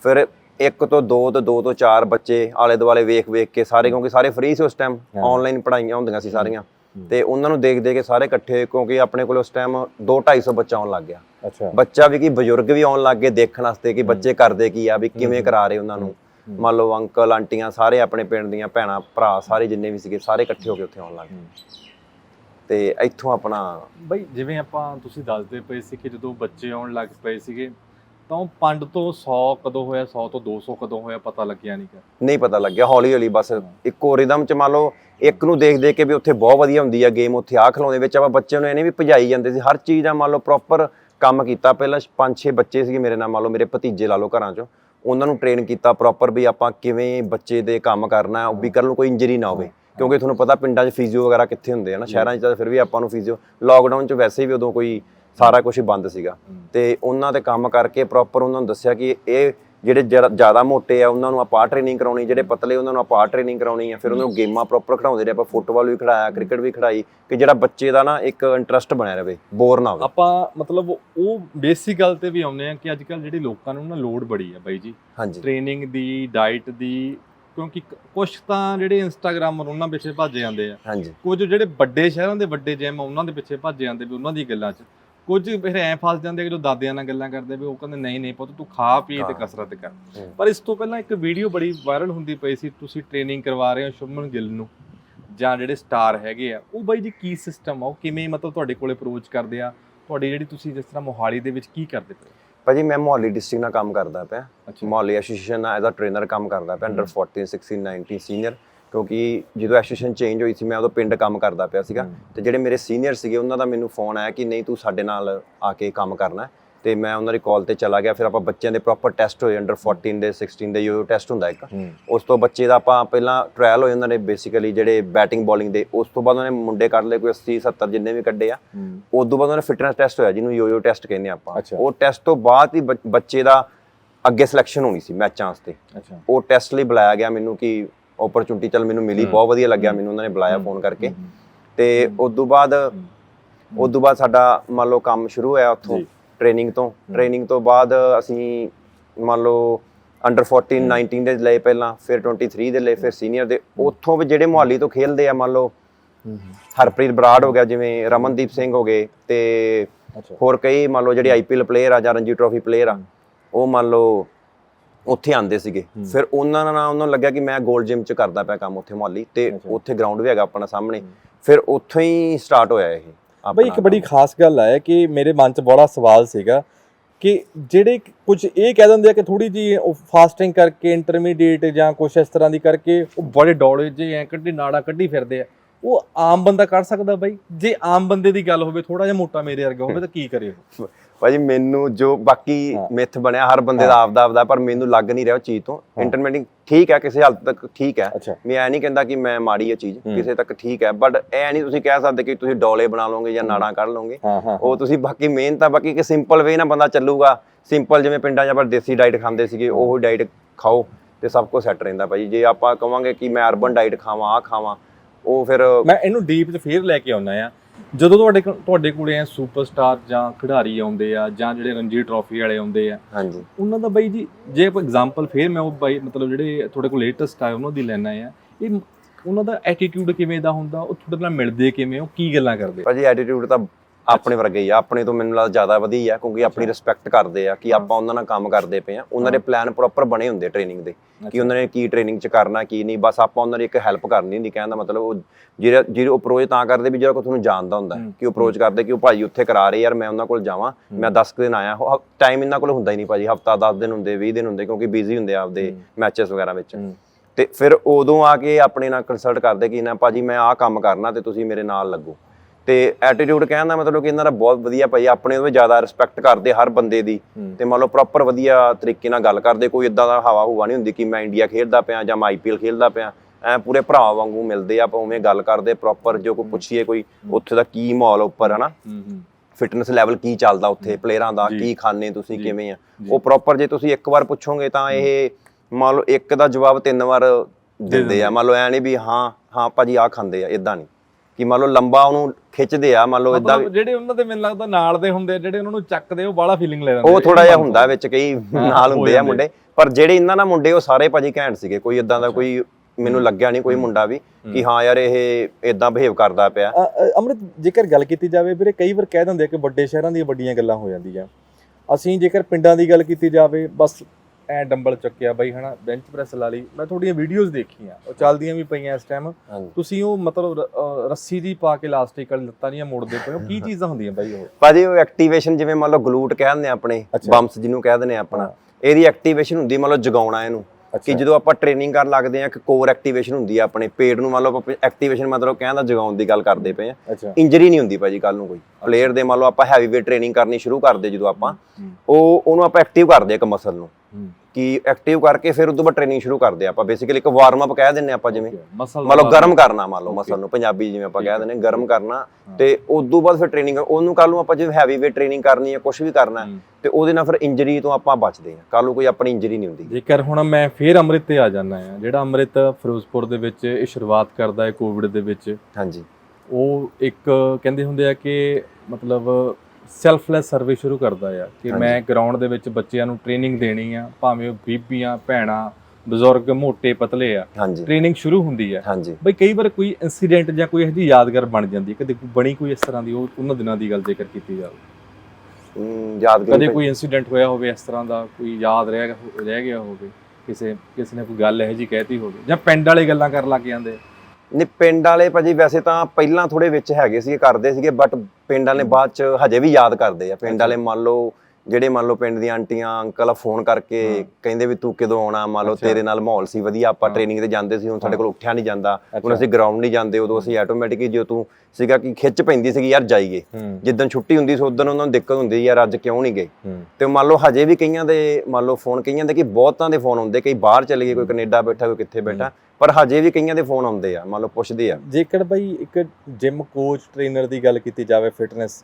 ਫਿਰ ਇੱਕ ਤੋਂ ਦੋ ਤੋਂ ਦੋ ਤੋਂ ਚਾਰ ਬੱਚੇ ਆਲੇ ਦੁਆਲੇ ਵੇਖ ਵੇਖ ਕੇ ਸਾਰੇ ਕਿਉਂਕਿ ਸਾਰੇ ਫ੍ਰੀ ਸੀ ਉਸ ਟਾਈਮ ਆਨਲਾਈਨ ਪੜ੍ਹਾਈਆਂ ਹੁੰਦੀਆਂ ਸੀ ਸਾਰੀਆਂ। ਤੇ ਉਹਨਾਂ ਨੂੰ ਦੇਖ ਦੇਖ ਕੇ ਸਾਰੇ ਇਕੱਠੇ ਕਿਉਂਕਿ ਆਪਣੇ ਕੋਲ ਉਸ ਟਾਈਮ 2 250 ਬੱਚਾ ਆਉਣ ਲੱਗ ਗਿਆ। ਅੱਛਾ। ਬੱਚਾ ਵੀ ਕੀ ਬਜ਼ੁਰਗ ਵੀ ਆਉਣ ਲੱਗ ਗਏ ਦੇਖਣ ਵਾਸਤੇ ਕਿ ਬੱਚੇ ਕਰਦੇ ਕੀ ਆ ਵੀ ਕਿਵੇਂ ਕਰਾ ਰਹੇ ਉਹਨਾਂ ਨੂੰ। ਮੰਨ ਲਓ ਅੰਕਲ ਆਂਟੀਆਂ ਸਾਰੇ ਆਪਣੇ ਪਿੰਡ ਦੀਆਂ ਭੈਣਾਂ ਭਰਾ ਸਾਰੇ ਜਿੰਨੇ ਵੀ ਸੀਗੇ ਸਾਰੇ ਇਕੱਠੇ ਹੋ ਕੇ ਉੱਥੇ ਆਉਣ ਲੱਗ ਗਏ। ਤੇ ਇੱਥੋਂ ਆਪਣਾ ਬਈ ਜਿਵੇਂ ਆਪਾਂ ਤੁਸੀਂ ਦੱਸਦੇ ਪਏ ਸੀ ਕਿ ਜਦੋਂ ਬੱਚੇ ਆਉਣ ਲੱਗ ਪਏ ਸੀਗੇ ਤਾਂ ਉਹ ਪੰਜ ਤੋਂ 100 ਕਦੋਂ ਹੋਇਆ 100 ਤੋਂ 200 ਕਦੋਂ ਹੋਇਆ ਪਤਾ ਲੱਗਿਆ ਨਹੀਂ ਕਿ ਨਹੀਂ ਪਤਾ ਲੱਗਿਆ ਹੌਲੀ ਹੌਲੀ ਬਸ ਇੱਕੋ ਰਿਦਮ ਚ ਮੰਨ ਲਓ ਇੱਕ ਨੂੰ ਦੇਖ ਦੇਖ ਕੇ ਵੀ ਉੱਥੇ ਬਹੁਤ ਵਧੀਆ ਹੁੰਦੀ ਆ ਗੇਮ ਉੱਥੇ ਆ ਖਿਲਾਉਂਦੇ ਵਿੱਚ ਆਪਾਂ ਬੱਚਿਆਂ ਨੂੰ ਇਹਨੇ ਵੀ ਭਜਾਈ ਜਾਂਦੇ ਸੀ ਹਰ ਚੀਜ਼ ਦਾ ਮੰਨ ਲਓ ਪ੍ਰੋਪਰ ਕੰਮ ਕੀਤਾ। ਪਹਿਲਾਂ 5-6 ਬੱਚੇ ਸੀਗੇ ਮੇਰੇ ਨਾਲ ਮੰਨ ਲਓ ਮੇਰੇ ਭਤੀਜੇ ਲਾ ਲਓ ਘਰਾਂ ਚੋਂ ਉਹਨਾਂ ਨੂੰ ਟ੍ਰੇਨ ਕੀਤਾ ਪ੍ਰੋਪਰ ਵੀ ਆਪਾਂ ਕਿਵੇਂ ਬੱਚੇ ਦੇ ਕੰਮ ਕਰਨਾ ਹੈ ਉਹ ਵੀ ਕਰਨ ਨੂੰ ਕੋਈ ਇੰਜਰੀ ਨਾ ਹੋਵੇ। ਕਿਉਂਕਿ ਤੁਹਾਨੂੰ ਪਤਾ ਪਿੰਡਾਂ 'ਚ ਫਿਜ਼ੀਓ ਵਗੈਰਾ ਕਿੱਥੇ ਹੁੰਦੇ ਆ ਨਾ ਸ਼ਹਿਰਾਂ 'ਚ ਤਾਂ ਫਿਰ ਵੀ ਆਪਾਂ ਨੂੰ ਫਿਜ਼ੀਓ ਲੋਕਡਾਊਨ 'ਚ ਵੈਸੇ ਵੀ ਉਦੋਂ ਕੋਈ ਸਾਰਾ ਕੁਝ ਹੀ ਬੰਦ ਸੀਗਾ। ਤੇ ਉਹਨਾਂ ਤੇ ਕੰਮ ਕਰਕੇ ਪ੍ਰੋਪਰ ਉਹਨਾਂ ਨੂੰ ਦੱਸਿਆ ਕਿ ਇਹ ਜਿਹੜੇ ਜ਼ਿਆਦਾ ਮੋਟੇ ਆ ਉਹਨਾਂ ਨੂੰ ਆਪਾਂ ਟ੍ਰੇਨਿੰਗ ਕਰਾਉਣੀ ਜਿਹੜੇ ਪਤਲੇ ਉਹਨਾਂ ਨੂੰ ਆਪਾਂ ਟ੍ਰੇਨਿੰਗ ਕਰਾਉਣੀ ਆ। ਫਿਰ ਉਹਨਾਂ ਨੂੰ ਗੇਮਾਂ ਪ੍ਰੋਪਰ ਖਿਡਾਉਂਦੇ ਰਹੇ ਆਪਾਂ ਫੁੱਟਬਾਲ ਵੀ ਖਿਡਾਇਆ ਕ੍ਰਿਕਟ ਵੀ ਖਿਡਾਈ ਕਿ ਜਿਹੜਾ ਬੱਚੇ ਦਾ ਨਾ ਇੱਕ ਇੰਟਰਸਟ ਬਣਿਆ ਰਹੇ ਬੋਰ ਨਾ ਹੋਵੇ। ਆਪਾਂ ਮਤਲਬ ਉਹ ਬੇਸਿਕ ਗੱਲ ਤੇ ਵੀ ਆਉਂਦੇ ਆ ਕਿ ਅੱਜ ਕੱਲ ਜਿਹੜੀ ਲੋਕਾਂ ਨੂੰ ਨਾ ਲੋਡ ਬੜੀ ਆ ਬਾਈ ਜੀ। ਟ੍ਰੇਨਿੰਗ ਦੀ ਡਾਈਟ ਦੀ ਕਿਉਂਕਿ ਕੁਝ ਤਾਂ ਜਿਹੜੇ ਇੰਸਟਾਗ੍ਰਾਮਰ ਉਹਨਾਂ ਪਿੱਛੇ ਭੱਜ ਜਾਂਦੇ ਆ। ਕੁਝ ਜਿਹੜੇ ਵੱਡੇ ਸ਼ਹਿਰਾਂ ਦੇ ਵੱਡੇ ਜਿਮ ਉਹਨਾਂ ਦੇ ਪਿੱਛੇ ਭੱਜ ਜਾਂਦੇ ਵੀ ਉਹਨਾਂ ਦੀ ਗੱਲਾਂ 'ਚ। ਕੁਝ ਫਿਰ ਐ ਫਸ ਜਾਂਦੇ ਕਿ ਜੋ ਦਾਦਿਆਂ ਨਾਲ ਗੱਲਾਂ ਕਰਦੇ ਵੀ ਉਹ ਕਹਿੰਦੇ ਨਹੀਂ ਨਹੀਂ ਪੁੱਤ ਤੂੰ ਖਾ ਪੀ ਤੇ। ਕਸਰਤ ਕਰ। ਪਰ ਇਸ ਤੋਂ ਪਹਿਲਾਂ ਇੱਕ ਵੀਡੀਓ ਬੜੀ ਵਾਇਰਲ ਹੁੰਦੀ ਪਈ ਸੀ ਤੁਸੀਂ ਟ੍ਰੇਨਿੰਗ ਕਰਵਾ ਰਹੇ ਹੋ ਸ਼ੁਭਮਨ ਗਿੱਲ ਨੂੰ ਜਾਂ ਜਿਹੜੇ ਸਟਾਰ ਹੈਗੇ ਆ ਉਹ ਬਾਈ ਜੀ ਕੀ ਸਿਸਟਮ ਆ ਉਹ ਕਿਵੇਂ ਮਤਲਬ ਤੁਹਾਡੇ ਕੋਲੇ ਅਪਰੋਚ ਕਰਦੇ ਆ ਤੁਹਾਡੀ ਜਿਹੜੀ ਤੁਸੀਂ ਜਿਸ ਤਰ੍ਹਾਂ ਮੋਹਾਲੀ ਦੇ ਵਿੱਚ ਕੀ ਕਰਦੇ ਪਏ? ਭਾਜੀ ਮੈਂ ਮੁਹਾਲੀ ਡਿਸਟ੍ਰਿਕਟ ਨਾਲ ਕੰਮ ਕਰਦਾ ਪਿਆ। ਮੁਹਾਲੀ ਐਸੋਸੀਏਸ਼ਨ ਨਾਲ ਐਜ਼ ਅ ਟ੍ਰੇਨਰ ਕੰਮ ਕਰਦਾ ਪਿਆ ਅੰਡਰ 14 16 19 ਸੀਨੀਅਰ ਕਿਉਂਕਿ ਜਦੋਂ ਐਸੋਸੀਏਸ਼ਨ ਚੇਂਜ ਹੋਈ ਸੀ ਮੈਂ ਉਦੋਂ ਪਿੰਡ ਕੰਮ ਕਰਦਾ ਪਿਆ ਸੀਗਾ ਤੇ ਜਿਹੜੇ ਮੇਰੇ ਸੀਨੀਅਰ ਸੀਗੇ ਉਹਨਾਂ ਦਾ ਮੈਨੂੰ ਫੋਨ ਆਇਆ ਕਿ ਨਹੀਂ ਤੂੰ ਸਾਡੇ ਨਾਲ ਆ ਕੇ ਕੰਮ ਕਰਨਾ। ਤੇ ਮੈਂ ਉਹਨਾਂ ਦੀ ਕਾਲ ਤੇ ਚਲਾ ਗਿਆ। ਫਿਰ ਆਪਾਂ ਬੱਚਿਆਂ ਦੇ ਪ੍ਰੋਪਰ ਟੈਸਟ ਹੋਏ ਅੰਡਰ 14 ਦੇ 16 ਦੇ ਯੋ ਟੈਸਟ ਹੁੰਦਾ ਇੱਕ। ਉਸ ਤੋਂ ਬੱਚੇ ਦਾ ਆਪਾਂ ਪਹਿਲਾਂ ਟ੍ਰਾਇਲ ਹੋਏ ਉਹਨਾਂ ਦੇ ਬੇਸਿਕਲੀ ਜਿਹੜੇ ਬੈਟਿੰਗ ਬੋਲਿੰਗ ਦੇ ਉਸ ਤੋਂ ਬਾਅਦ ਉਹਨੇ ਮੁੰਡੇ ਕੱਢ ਲਏ ਕੋਈ 80 70 ਜਿੰਨੇ ਵੀ ਕੱਢੇ ਆ। ਉਸ ਤੋਂ ਬਾਅਦ ਉਹਨੇ ਫਿਟਨੈਸ ਟੈਸਟ ਹੋਇਆ ਜਿਹਨੂੰ ਯੋ-ਯੋ ਟੈਸਟ ਕਹਿੰਦੇ ਆਪਾਂ। ਉਹ ਟੈਸਟ ਤੋਂ ਬਾਅਦ ਹੀ ਬੱਚ- ਬੱਚੇ ਦਾ ਅੱਗੇ ਸਿਲੈਕਸ਼ਨ ਹੋਣੀ ਸੀ ਮੈਚਾਂ ਵਾਸਤੇ ਅੱਛਾ। ਉਹ ਟੈਸਟ ਲਈ ਬੁਲਾਇਆ ਗਿਆ ਮੈਨੂੰ ਕਿ ਓਪਰਚੁਨਿਟੀ ਚੱਲ ਮੈਨੂੰ ਮਿਲੀ ਬਹੁਤ ਵਧੀਆ ਲੱਗਿਆ ਮੈਨੂੰ ਉਹਨਾਂ ਨੇ ਬੁਲਾਇਆ ਫੋਨ ਕਰਕੇ। ਤੇ ਉਸ ਤੋਂ ਬਾਅਦ ਉਸ ਤੋਂ ਬਾਅਦ ਸਾਡਾ ਮੰਨ ਲਓ ਕੰਮ ਸ਼ੁਰੂ ਹੋਇਆ ਉੱਥੋਂ। ਟ੍ਰੇਨਿੰਗ ਤੋਂ। ਟ੍ਰੇਨਿੰਗ ਤੋਂ ਬਾਅਦ ਅਸੀਂ ਮੰਨ ਲਓ ਅੰਡਰ 14 19 ਦੇ ਲਏ ਪਹਿਲਾਂ ਫਿਰ 23 ਦੇ ਲਏ ਫਿਰ ਸੀਨੀਅਰ ਦੇ। ਉੱਥੋਂ ਵੀ ਜਿਹੜੇ ਮੁਹਾਲੀ ਤੋਂ ਖੇਲਦੇ ਆ ਮੰਨ ਲਓ ਹਰਪ੍ਰੀਤ ਬਰਾੜ ਹੋ ਗਿਆ ਜਿਵੇਂ ਰਮਨਦੀਪ ਸਿੰਘ ਹੋ ਗਏ ਤੇ ਹੋਰ ਕਈ ਮੰਨ ਲਓ ਜਿਹੜੇ ਆਈਪੀਐਲ ਪਲੇਅਰ ਆ ਜਾਂ ਰਣਜੀ ਟਰੋਫੀ ਪਲੇਅਰ ਆ ਉਹ ਮੰਨ ਲਓ ਉੱਥੇ ਆਂਦੇ ਸੀਗੇ। ਫਿਰ ਉਹਨਾਂ ਨਾਲ ਉਹਨਾਂ ਨੂੰ ਲੱਗਿਆ ਕਿ ਮੈਂ 골ਡ ਜਿਮ ਚ ਕਰਦਾ ਪਿਆ ਕੰਮ ਉੱਥੇ ਮੁਹਾਲੀ ਤੇ ਉੱਥੇ ਗਰਾਊਂਡ ਵੀ ਹੈਗਾ ਆਪਣਾ ਸਾਹਮਣੇ। ਫਿਰ ਉੱਥੋਂ ਹੀ ਸਟਾਰਟ ਹੋਇਆ ਇਹ ਬਈ ਇੱਕ ਬੜੀ ਖਾਸ ਗੱਲ ਹੈ ਕਿ ਮੇਰੇ ਮਨ 'ਚ ਬੜਾ ਸਵਾਲ ਸੀਗਾ ਕਿ ਜਿਹੜੇ ਕੁਝ ਇਹ ਕਹਿ ਦਿੰਦੇ ਆ ਕਿ ਥੋੜੀ ਜੀ ਉਹ ਫਾਸਟਿੰਗ ਕਰਕੇ ਇੰਟਰਮੀਡੀਏਟ ਜਾਂ ਕੁਝ ਇਸ ਤਰ੍ਹਾਂ ਦੀ ਕਰਕੇ ਉਹ ਬੜੇ ਡੌਲੇ ਜੇ ਐ ਕੱਢੀ ਨਾੜਾ ਕੱਢੀ ਫਿਰਦੇ ਆ। ਉਹ ਆਮ ਬੰਦਾ ਕਰ ਸਕਦਾ ਬਾਈ। ਜੇ ਆਮ ਬੰਦੇ ਦੀ ਗੱਲ ਹੋਵੇ ਥੋੜਾ ਜਿਹਾ ਮੋਟਾ ਮੇਰੇ ਵਰਗਾ ਹੋਵੇ ਤਾਂ ਕੀ ਕਰੇ ਭਾਜੀ ਮੈਨੂੰ ਜੋ ਬਾਕੀ ਮਿੱਥ ਬਣਿਆ ਹਰ ਬੰਦੇ ਦਾ ਆਪਦਾ ਆਪਦਾ ਪਰ ਮੈਨੂੰ ਲੱਗ ਨਹੀਂ ਰਿਹਾ ਉਹ ਚੀਜ਼ ਤੋਂ। ਇੰਟਰਮੀਡੀਏਟ ਠੀਕ ਹੈ ਕਿਸੇ ਹੱਦ ਤੱਕ ਠੀਕ ਹੈ। ਮੈਂ ਐ ਨਹੀਂ ਕਹਿੰਦਾ ਕਿ ਮੈਂ ਮਾੜੀ ਹੈ ਚੀਜ਼ ਕਿਸੇ ਤੱਕ ਠੀਕ ਹੈ ਬਟ ਐ ਨਹੀਂ ਤੁਸੀਂ ਕਹਿ ਸਕਦੇ ਕਿ ਤੁਸੀਂ ਡੋਲੇ ਬਣਾ ਲਓਗੇ ਜਾਂ ਨਾੜਾਂ ਕੱਢ ਲਓਗੇ। ਉਹ ਤੁਸੀਂ ਬਾਕੀ ਮਿਹਨਤ ਆ ਬਾਕੀ ਕਿ ਸਿੰਪਲ ਵੇ ਨਾਲ ਬੰਦਾ ਚੱਲੂਗਾ। ਸਿੰਪਲ ਜਿਵੇਂ ਪਿੰਡਾਂ 'ਚ ਆਪਾਂ ਦੇਸੀ ਡਾਈਟ ਖਾਂਦੇ ਸੀਗੇ ਉਹ ਡਾਈਟ ਖਾਓ ਤੇ ਸਭ ਕੁਝ ਸੈੱਟ ਰਹਿੰਦਾ ਭਾਜੀ। ਜੇ ਆਪਾਂ ਕਵਾਂਗੇ ਕਿ ਮੈਂ ਅਰਬਨ ਡਾਈਟ ਖਾਵਾਂ ਆ ਖਾਵਾਂ ਉਹ ਫਿਰ ਮੈਂ ਇਹਨੂੰ ਡੀਪ 'ਚ ਫੇਰ ਲੈ ਕੇ ਆਉਣਾ ਆ। ਜਦੋਂ ਤੁਹਾਡੇ ਕੋਲ- ਤੁਹਾਡੇ ਕੋਲੇ ਐ ਸੁਪਰਸਟਾਰ ਜਾਂ ਖਿਡਾਰੀ ਆਉਂਦੇ ਆ ਜਾਂ ਜਿਹੜੇ ਰਣਜੀ ਟਰਾਫੀ ਵਾਲੇ ਆਉਂਦੇ ਆ ਹਾਂਜੀ। ਉਹਨਾਂ ਦਾ ਬਾਈ ਜੀ ਜੇ ਆਪਾਂ ਐਗਜ਼ਾਮਪਲ ਫੇਰ ਮੈਂ ਉਹ ਬਾਈ ਮਤਲਬ ਜਿਹੜੇ ਤੁਹਾਡੇ ਕੋਲ ਲੇਟੈਸਟ ਆ ਉਹਨਾਂ ਦੀ ਲੈਣਾ ਆ। ਇਹ ਉਹਨਾਂ ਦਾ ਐਟੀਟਿਊਡ ਕਿਵੇਂ ਦਾ ਹੁੰਦਾ? ਉਹ ਤੁਹਾਡੇ ਨਾਲ ਮਿਲਦੇ ਕਿਵੇਂ? ਉਹ ਕੀ ਗੱਲਾਂ ਕਰਦੇ? ਭਾਜੀ ਐਟੀਟਿਊਡ ਤਾਂ ਆਪਣੇ ਵਰਗੇ ਹੀ ਆ ਆਪਣੇ ਤੋਂ ਮੈਨੂੰ ਲੱਗਦਾ ਜ਼ਿਆਦਾ ਵਧੀਆ ਆ ਕਿਉਂਕਿ ਆਪਣੀ ਰਿਸਪੈਕਟ ਕਰਦੇ ਆ ਕਿ। ਆਪਾਂ ਉਹਨਾਂ ਨਾਲ ਕੰਮ ਕਰਦੇ ਪਏ ਆ ਉਹਨਾਂ ਦੇ ਪਲਾਨ ਪ੍ਰੋਪਰ ਬਣੇ ਹੁੰਦੇ ਟ੍ਰੇਨਿੰਗ ਦੇ ਕਿ ਉਹਨਾਂ ਨੇ ਕੀ ਟ੍ਰੇਨਿੰਗ ਚ ਕਰਨਾ ਕੀ ਨਹੀਂ ਬਸ ਆਪਾਂ ਉਹਨਾਂ ਦੀ ਇੱਕ ਹੈਲਪ ਕਰਨੀ ਹੁੰਦੀ ਕਹਿਣ ਦਾ ਮਤਲਬ ਉਹ ਜਿਹੜਾ ਜਿਹੜੇ ਅਪਰੋਚ ਤਾਂ ਕਰਦੇ ਵੀ ਜਿਹੜਾ ਕੋਈ ਤੁਹਾਨੂੰ ਜਾਣਦਾ ਹੁੰਦਾ। ਕਿ ਅਪਰੋਚ ਕਰਦੇ ਕਿ ਉਹ ਭਾਜੀ ਉੱਥੇ ਕਰਾ ਰਹੇ ਯਾਰ ਮੈਂ ਉਹਨਾਂ ਕੋਲ ਜਾਵਾਂ ਮੈਂ 10 ਕੁ ਦਿਨ ਆਇਆ ਟਾਈਮ ਇਹਨਾਂ ਕੋਲ ਹੁੰਦਾ ਹੀ ਨਹੀਂ ਭਾਜੀ ਹਫਤਾ 10 ਦਿਨ ਹੁੰਦੇ 20 ਦਿਨ ਹੁੰਦੇ ਕਿਉਂਕਿ ਬਿਜ਼ੀ ਹੁੰਦੇ ਆਪਦੇ। ਮੈਚਸ ਵਗੈਰਾ ਵਿੱਚ। ਤੇ ਫਿਰ ਉਦੋਂ ਆ ਕੇ ਆਪਣੇ ਨਾਲ ਕੰਸਲਟ ਕਰਦੇ ਕਿ ਨਾ ਭਾਜੀ ਮੈਂ ਆਹ ਕੰਮ ਕਰਨਾ ਤੇ ਤੁਸੀਂ ਮੇਰੇ ਨਾਲ ਲੱਗੋ ਤੇ ਐਟੀਟਿਊਡ ਕਹਿਣ ਦਾ ਮਤਲਬ ਕਿ ਇਹਨਾਂ ਦਾ ਬਹੁਤ ਵਧੀਆ ਭਾਈ ਆਪਣੇ ਵੀ ਜ਼ਿਆਦਾ ਰਿਸਪੈਕਟ ਕਰਦੇ ਹਰ ਬੰਦੇ ਦੀ। ਤੇ ਮੰਨ ਲਓ ਪ੍ਰੋਪਰ ਵਧੀਆ ਤਰੀਕੇ ਨਾਲ ਗੱਲ ਕਰਦੇ ਕੋਈ ਇਦਾਂ ਦਾ ਹਵਾ ਹੁਵਾ ਨਹੀਂ ਹੁੰਦੀ ਕਿ ਮੈਂ ਇੰਡੀਆ ਖੇਡਦਾ ਪਿਆ ਜਾਂ ਮੈਂ ਆਈਪੀਐਲ ਖੇਡਦਾ ਪਿਆ। ਐ ਪੂਰੇ ਭਰਾ ਵਾਂਗੂ ਮਿਲਦੇ ਆ ਆਪਾਂ ਉਵੇਂ ਗੱਲ ਕਰਦੇ ਪ੍ਰੋਪਰ ਜੋ ਕੋਈ ਪੁੱਛੀਏ ਕੋਈ ਉੱਥੇ ਦਾ ਕੀ ਮਾਹੌਲ ਉੱਪਰ ਹਨਾ? ਫਿਟਨੈਸ ਲੈਵਲ ਕੀ ਚੱਲਦਾ ਉੱਥੇ ਪਲੇਅਰਾਂ ਦਾ। ਕੀ ਖਾਣੇ ਤੁਸੀਂ। ਕਿਵੇਂ ਆ। ਉਹ ਪ੍ਰੋਪਰ ਜੇ ਤੁਸੀਂ ਇੱਕ ਵਾਰ ਪੁੱਛੋਗੇ ਤਾਂ ਇਹ ਮੰਨ ਲਓ ਇੱਕ ਦਾ ਜਵਾਬ ਤਿੰਨ ਵਾਰ ਦਿੰਦੇ ਦਿੰਦੇ। ਆ। ਮੰਨ ਲਓ ਐ ਨਹੀਂ ਵੀ ਹਾਂ ਹਾਂ ਭਾਜੀ ਆ ਖਾਂਦੇ ਆ ਇਦਾਂ ਨਹੀਂ ਕਿ ਮੰਨ ਲਓ ਲੰਬਾ ਉਹਨੂੰ ਖਿੱਚਦੇ ਆ ਮੰਨ ਲਓ ਇਦਾਂ ਜਿਹੜੇ ਉਹਨਾਂ ਦੇ ਮੈਨੂੰ ਲੱਗਦਾ ਨਾਲ ਦੇ ਹੁੰਦੇ ਆ, ਜਿਹੜੇ ਉਹਨਾਂ ਨੂੰ ਚੱਕਦੇ ਉਹ ਬਾਹਲਾ ਫੀਲਿੰਗ ਲੈ ਲੈਂਦੇ ਉਹ। ਥੋੜਾ ਜਿਹਾ ਹੁੰਦਾ ਵਿੱਚ ਕਈ ਨਾਲ ਹੁੰਦੇ ਆ ਜਾਂਦੇ। ਮੁੰਡੇ। ਪਰ ਜਿਹੜੇ ਇਹਨਾਂ ਨਾਲ ਮੁੰਡੇ ਉਹ ਸਾਰੇ ਭਾਜੀ ਘੈਂਟ ਸੀਗੇ। ਕੋਈ ਇਦਾਂ ਦਾ ਕੋਈ ਮੈਨੂੰ ਲੱਗਿਆ ਨਹੀਂ ਕੋਈ ਮੁੰਡਾ ਵੀ ਕਿ ਹਾਂ ਯਾਰ ਇਹ ਇਦਾਂ ਬਿਹੇਵ ਕਰਦਾ ਪਿਆ। ਅੰਮ੍ਰਿਤ ਜੇਕਰ ਗੱਲ ਕੀਤੀ ਜਾਵੇ ਵੀਰੇ ਕਈ ਵਾਰ ਕਹਿ ਦਿੰਦੇ ਆ ਕਿ ਵੱਡੇ ਸ਼ਹਿਰਾਂ ਦੀਆਂ ਵੱਡੀਆਂ ਗੱਲਾਂ ਹੋ ਜਾਂਦੀਆਂ। ਅਸੀਂ ਜੇਕਰ ਪਿੰਡਾਂ ਦੀ ਗੱਲ ਕੀਤੀ ਜਾਵੇ ਬਸ ਐ ਡੰਬਲ ਚੱਕਿਆ ਬਾਈ ਹਨਾ ਬੈਂਚ ਪ੍ਰੈਸ ਲਾ ਲਈ। ਮੈਂ ਤੁਹਾਡੀਆਂ ਵੀਡੀਓਜ਼ ਦੇਖੀਆਂ ਉਹ ਚੱਲਦੀਆਂ ਵੀ ਪਈਆਂ ਇਸ ਟਾਈਮ ਤੁਸੀਂ ਉਹ ਮਤਲਬ ਰ- ਅ, ਰੱਸੀ ਦੀ ਪਾ ਕੇ ਲਾਸਟਿਕ ਵਾਲੀ ਲੱਤਾਂ ਦੀਆਂ ਮੋੜਦੇ ਪਏ ਹੋ। ਕੀ ਚੀਜ਼ਾਂ ਹੁੰਦੀਆਂ ਬਾਈ ਉਹ? ਭਾਜੀ ਉਹ ਐਕਟੀਵੇਸ਼ਨ ਜਿਵੇਂ ਮੰਨ ਲਓ ਗਲੂਟ ਕਹਿ ਦਿੰਦੇ ਆ ਆਪਣੇ। ਬੰਪਸ ਜਿਹਨੂੰ ਕਹਿ ਦਿੰਦੇ ਆ ਆਪਣਾ। ਇਹਦੀ ਐਕਟੀਵੇਸ਼ਨ ਹੁੰਦੀ ਮੰਨ ਲਓ ਜਗਾਉਣਾ ਇਹਨੂੰ। ਕਿ ਜਦੋਂ ਆਪਾਂ ਟ੍ਰੇਨਿੰਗ ਕਰਨ ਲੱਗਦੇ ਆ ਇੱਕ ਕੋਰ ਐਕਟੀਵੇਸ਼ਨ ਹੁੰਦੀ ਆ ਆਪਣੇ ਪੇਟ ਨੂੰ ਮੰਨ ਲਓ ਐਕਟੀਵੇਸ਼ਨ ਮਤਲਬ ਕਹਿੰਦਾ ਜਗਾਉਣ ਦੀ ਗੱਲ ਕਰਦੇ ਪਏ ਆ। ਅੱਛਾ। ਇੰਜਰੀ ਨਹੀਂ ਹੁੰਦੀ ਭਾਜੀ ਕੱਲ ਨੂੰ ਕੋਈ। ਪਲੇਅਰ ਦੇ ਮੰਨ ਲਓ ਆਪਾਂ ਹੈਵੀ ਵੇਟ ਟ੍ਰੇਨਿੰਗ ਕਰਨੀ ਸ਼ੁਰੂ ਕਰਦੇ ਜਦੋਂ ਆਪਾਂ। ਉਹ ਉਹਨੂੰ ਆਪਾਂ ਐਕਟਿਵ ਕਰਦੇ ਆ ਇੱਕ ਮਸਲ ਨੂੰ। ਕਿ ਐਕਟਿਵ ਕਰਕੇ ਫਿਰ ਉਦੋਂ ਬਾਅਦ ਟ੍ਰੇਨਿੰਗ ਸ਼ੁਰੂ ਕਰਦੇ ਆ ਆਪਾਂ। ਬੇਸਿਕਲੀ ਇੱਕ ਵਾਰਮ ਅਪ ਕਹਿ ਦਿੰਨੇ ਆਪਾਂ ਜਿਵੇਂ। ਮੰਨ ਲਓ ਗਰਮ ਕਰਨਾ ਮੰਨ ਲਓ ਮਸਲ ਨੂੰ ਪੰਜਾਬੀ ਜਿਵੇਂ ਆਪਾਂ ਕਹਿ ਹਾਂ, ਗਰਮ ਕਰਨਾ। ਤੇ ਉਦੋਂ ਬਾਅਦ ਫਿਰ ਟ੍ਰੇਨਿੰਗ ਉਹਨੂੰ ਕੱਲ ਨੂੰ ਆਪਾਂ ਜਿਵੇਂ ਹੈਵੀ ਵੇਟ ਟ੍ਰੇਨਿੰਗ ਕਰਨੀ ਹੈ ਕੁਝ ਵੀ ਕਰਨਾ। ਤੇ ਉਹਦੇ ਨਾਲ ਫਿਰ ਇੰਜਰੀ ਤੋਂ ਆਪਾਂ ਬਚਦੇ ਹਾਂ ਕੱਲ ਨੂੰ ਕੋਈ ਆਪਣੀ ਇੰਜਰੀ ਨਹੀਂ ਹੁੰਦੀ। ਜੇਕਰ ਹੁਣ ਮੈਂ ਫੇਰ ਅੰਮ੍ਰਿਤ ਤੇ ਆ ਜਾਣਾ ਆ ਜਿਹੜਾ ਅੰਮ੍ਰਿਤ ਫਿਰੋਜ਼ਪੁਰ ਦੇ ਵਿੱਚ ਇਹ ਸ਼ੁਰੂਆਤ ਕਰਦਾ ਹੈ ਕੋਵਿਡ ਦੇ ਵਿੱਚ। ਹਾਂਜੀ। ਉਹ ਇੱਕ ਕਹਿੰਦੇ ਹੁੰਦੇ ਆ ਕਿ ਮਤਲਬ ਸੈਲਫਲੈਸ ਸਰਵੇ ਸ਼ੁਰੂ ਕਰਦਾ ਆ ਕਿ। ਮੈਂ ਗਰਾਊਂਡ ਦੇ ਵਿੱਚ ਬੱਚਿਆਂ ਨੂੰ ਟ੍ਰੇਨਿੰਗ ਦੇਣੀ ਆ ਭਾਵੇਂ ਉਹ ਬੀਬੀਆਂ ਭੈਣਾਂ ਬਜ਼ੁਰਗ ਮੋٹے ਪਤਲੇ ਆ। ਟ੍ਰੇਨਿੰਗ ਸ਼ੁਰੂ ਹੁੰਦੀ ਆ। ਬਈ ਕਈ ਵਾਰ ਕੋਈ ਇਨਸੀਡੈਂਟ ਜਾਂ ਕੋਈ ਇਹੋ ਜਿਹੀ ਯਾਦਗਾਰ ਬਣ ਜਾਂਦੀ ਹੈ ਕਦੇ ਬਣੀ ਕੋਈ ਇਸ ਤਰ੍ਹਾਂ ਦੀ ਉਹ ਉਹਨਾਂ ਦਿਨਾਂ ਦੀ ਗੱਲ ਜ਼ਿਕਰ ਕੀਤੀ ਜਾਵੇ। ਹਮ, ਯਾਦ ਕਦੇ ਕੋਈ ਇਨਸੀਡੈਂਟ ਹੋਇਆ ਹੋਵੇ ਇਸ ਤਰ੍ਹਾਂ ਦਾ ਕੋਈ ਯਾਦ ਰਹਿ ਗਿਆ- ਰਹਿ ਗਿਆ ਹੋਵੇ ਕਿਸੇ ਕਿਸੇ ਨੇ ਕੋਈ ਗੱਲ ਇਹੋ ਜਿਹੀ ਕਹਿਤੀ ਹੋਵੇ ਜਾਂ ਪਿੰਡ ਵਾਲੇ ਗੱਲਾਂ ਕਰਨ ਲੱਗ ਜਾਂਦੇ ਨਹੀਂ ਪਿੰਡ ਵਾਲੇ ਭਾਜੀ ਵੈਸੇ ਤਾਂ ਪਹਿਲਾਂ ਥੋੜੇ ਵਿੱਚ ਹੈਗੇ ਸੀਗੇ ਕਰਦੇ ਸੀਗੇ ਬਟ ਪਿੰਡ ਵਾਲੇ ਬਾਅਦ ਚ ਹਜੇ ਵੀ ਯਾਦ ਕਰਦੇ ਆ। ਪਿੰਡ ਵਾਲੇ ਮੰਨ ਲਓ ਜਿਹੜੇ ਮੰਨ ਲਓ ਪਿੰਡ ਦੀਆਂ ਆਂਟੀਆਂ ਅੰਕਲ ਫੋਨ ਕਰਕੇ ਕਹਿੰਦੇ ਵੀ ਤੂੰ ਕਦੋਂ ਆਉਣਾ? ਮੰਨ ਲਓ। ਤੇਰੇ ਨਾਲ ਮਾਹੌਲ ਸੀ ਵਧੀਆ ਆਪਾਂ। ਟ੍ਰੇਨਿੰਗ ਤੇ ਜਾਂਦੇ ਸੀ ਹੁਣ ਸਾਡੇ। ਕੋਲ ਉੱਠਿਆ ਨਹੀਂ ਜਾਂਦਾ। ਹੁਣ। ਅਸੀਂ ਗਰਾਊਂਡ ਨਹੀਂ ਜਾਂਦੇ ਉਦੋਂ ਅਸੀਂ ਆਟੋਮੈਟਿਕਲੀ ਜੋ ਤੂੰ ਸੀਗਾ ਕਿ ਖਿੱਚ ਪੈਂਦੀ ਸੀਗੀ ਯਾਰ ਜਾਈਏ। ਜਿੱਦਣ ਛੁੱਟੀ ਹੁੰਦੀ ਸੀ ਉਦੋਂ ਉਹਨਾਂ ਨੂੰ ਦਿੱਕਤ ਹੁੰਦੀ ਸੀ, ਯਾਰ ਅੱਜ ਕਿਉਂ ਨਹੀਂ ਗਏ? ਤੇ ਮੰਨ ਲਓ ਹਜੇ ਵੀ ਕਈਆਂ ਦੇ ਮੰਨ ਲਓ ਫੋਨ ਕਈਆਂ ਦੇ ਕਿ ਬਹੁਤਾਂ ਦੇ ਫੋਨ ਆਉਂਦੇ ਕਈ ਬਾਹਰ ਚਲੇ ਗਏ ਕੋਈ ਕੈਨੇਡਾ ਬੈਠਾ ਕੋਈ ਕਿੱਥੇ ਬੈਠਾ। ਪਰ ਹਜੇ ਵੀ ਕਈਆਂ ਦੇ ਫੋਨ ਆਉਂਦੇ ਆ ਮੰਨ ਲਓ ਪੁੱਛਦੇ ਆ। ਜੇਕਰ ਬਾਈ ਇੱਕ ਜਿਮ ਕੋਚ ਟ੍ਰੇਨਰ ਦੀ ਗੱਲ ਕੀਤੀ ਜਾਵੇ ਫਿਟਨੈਸ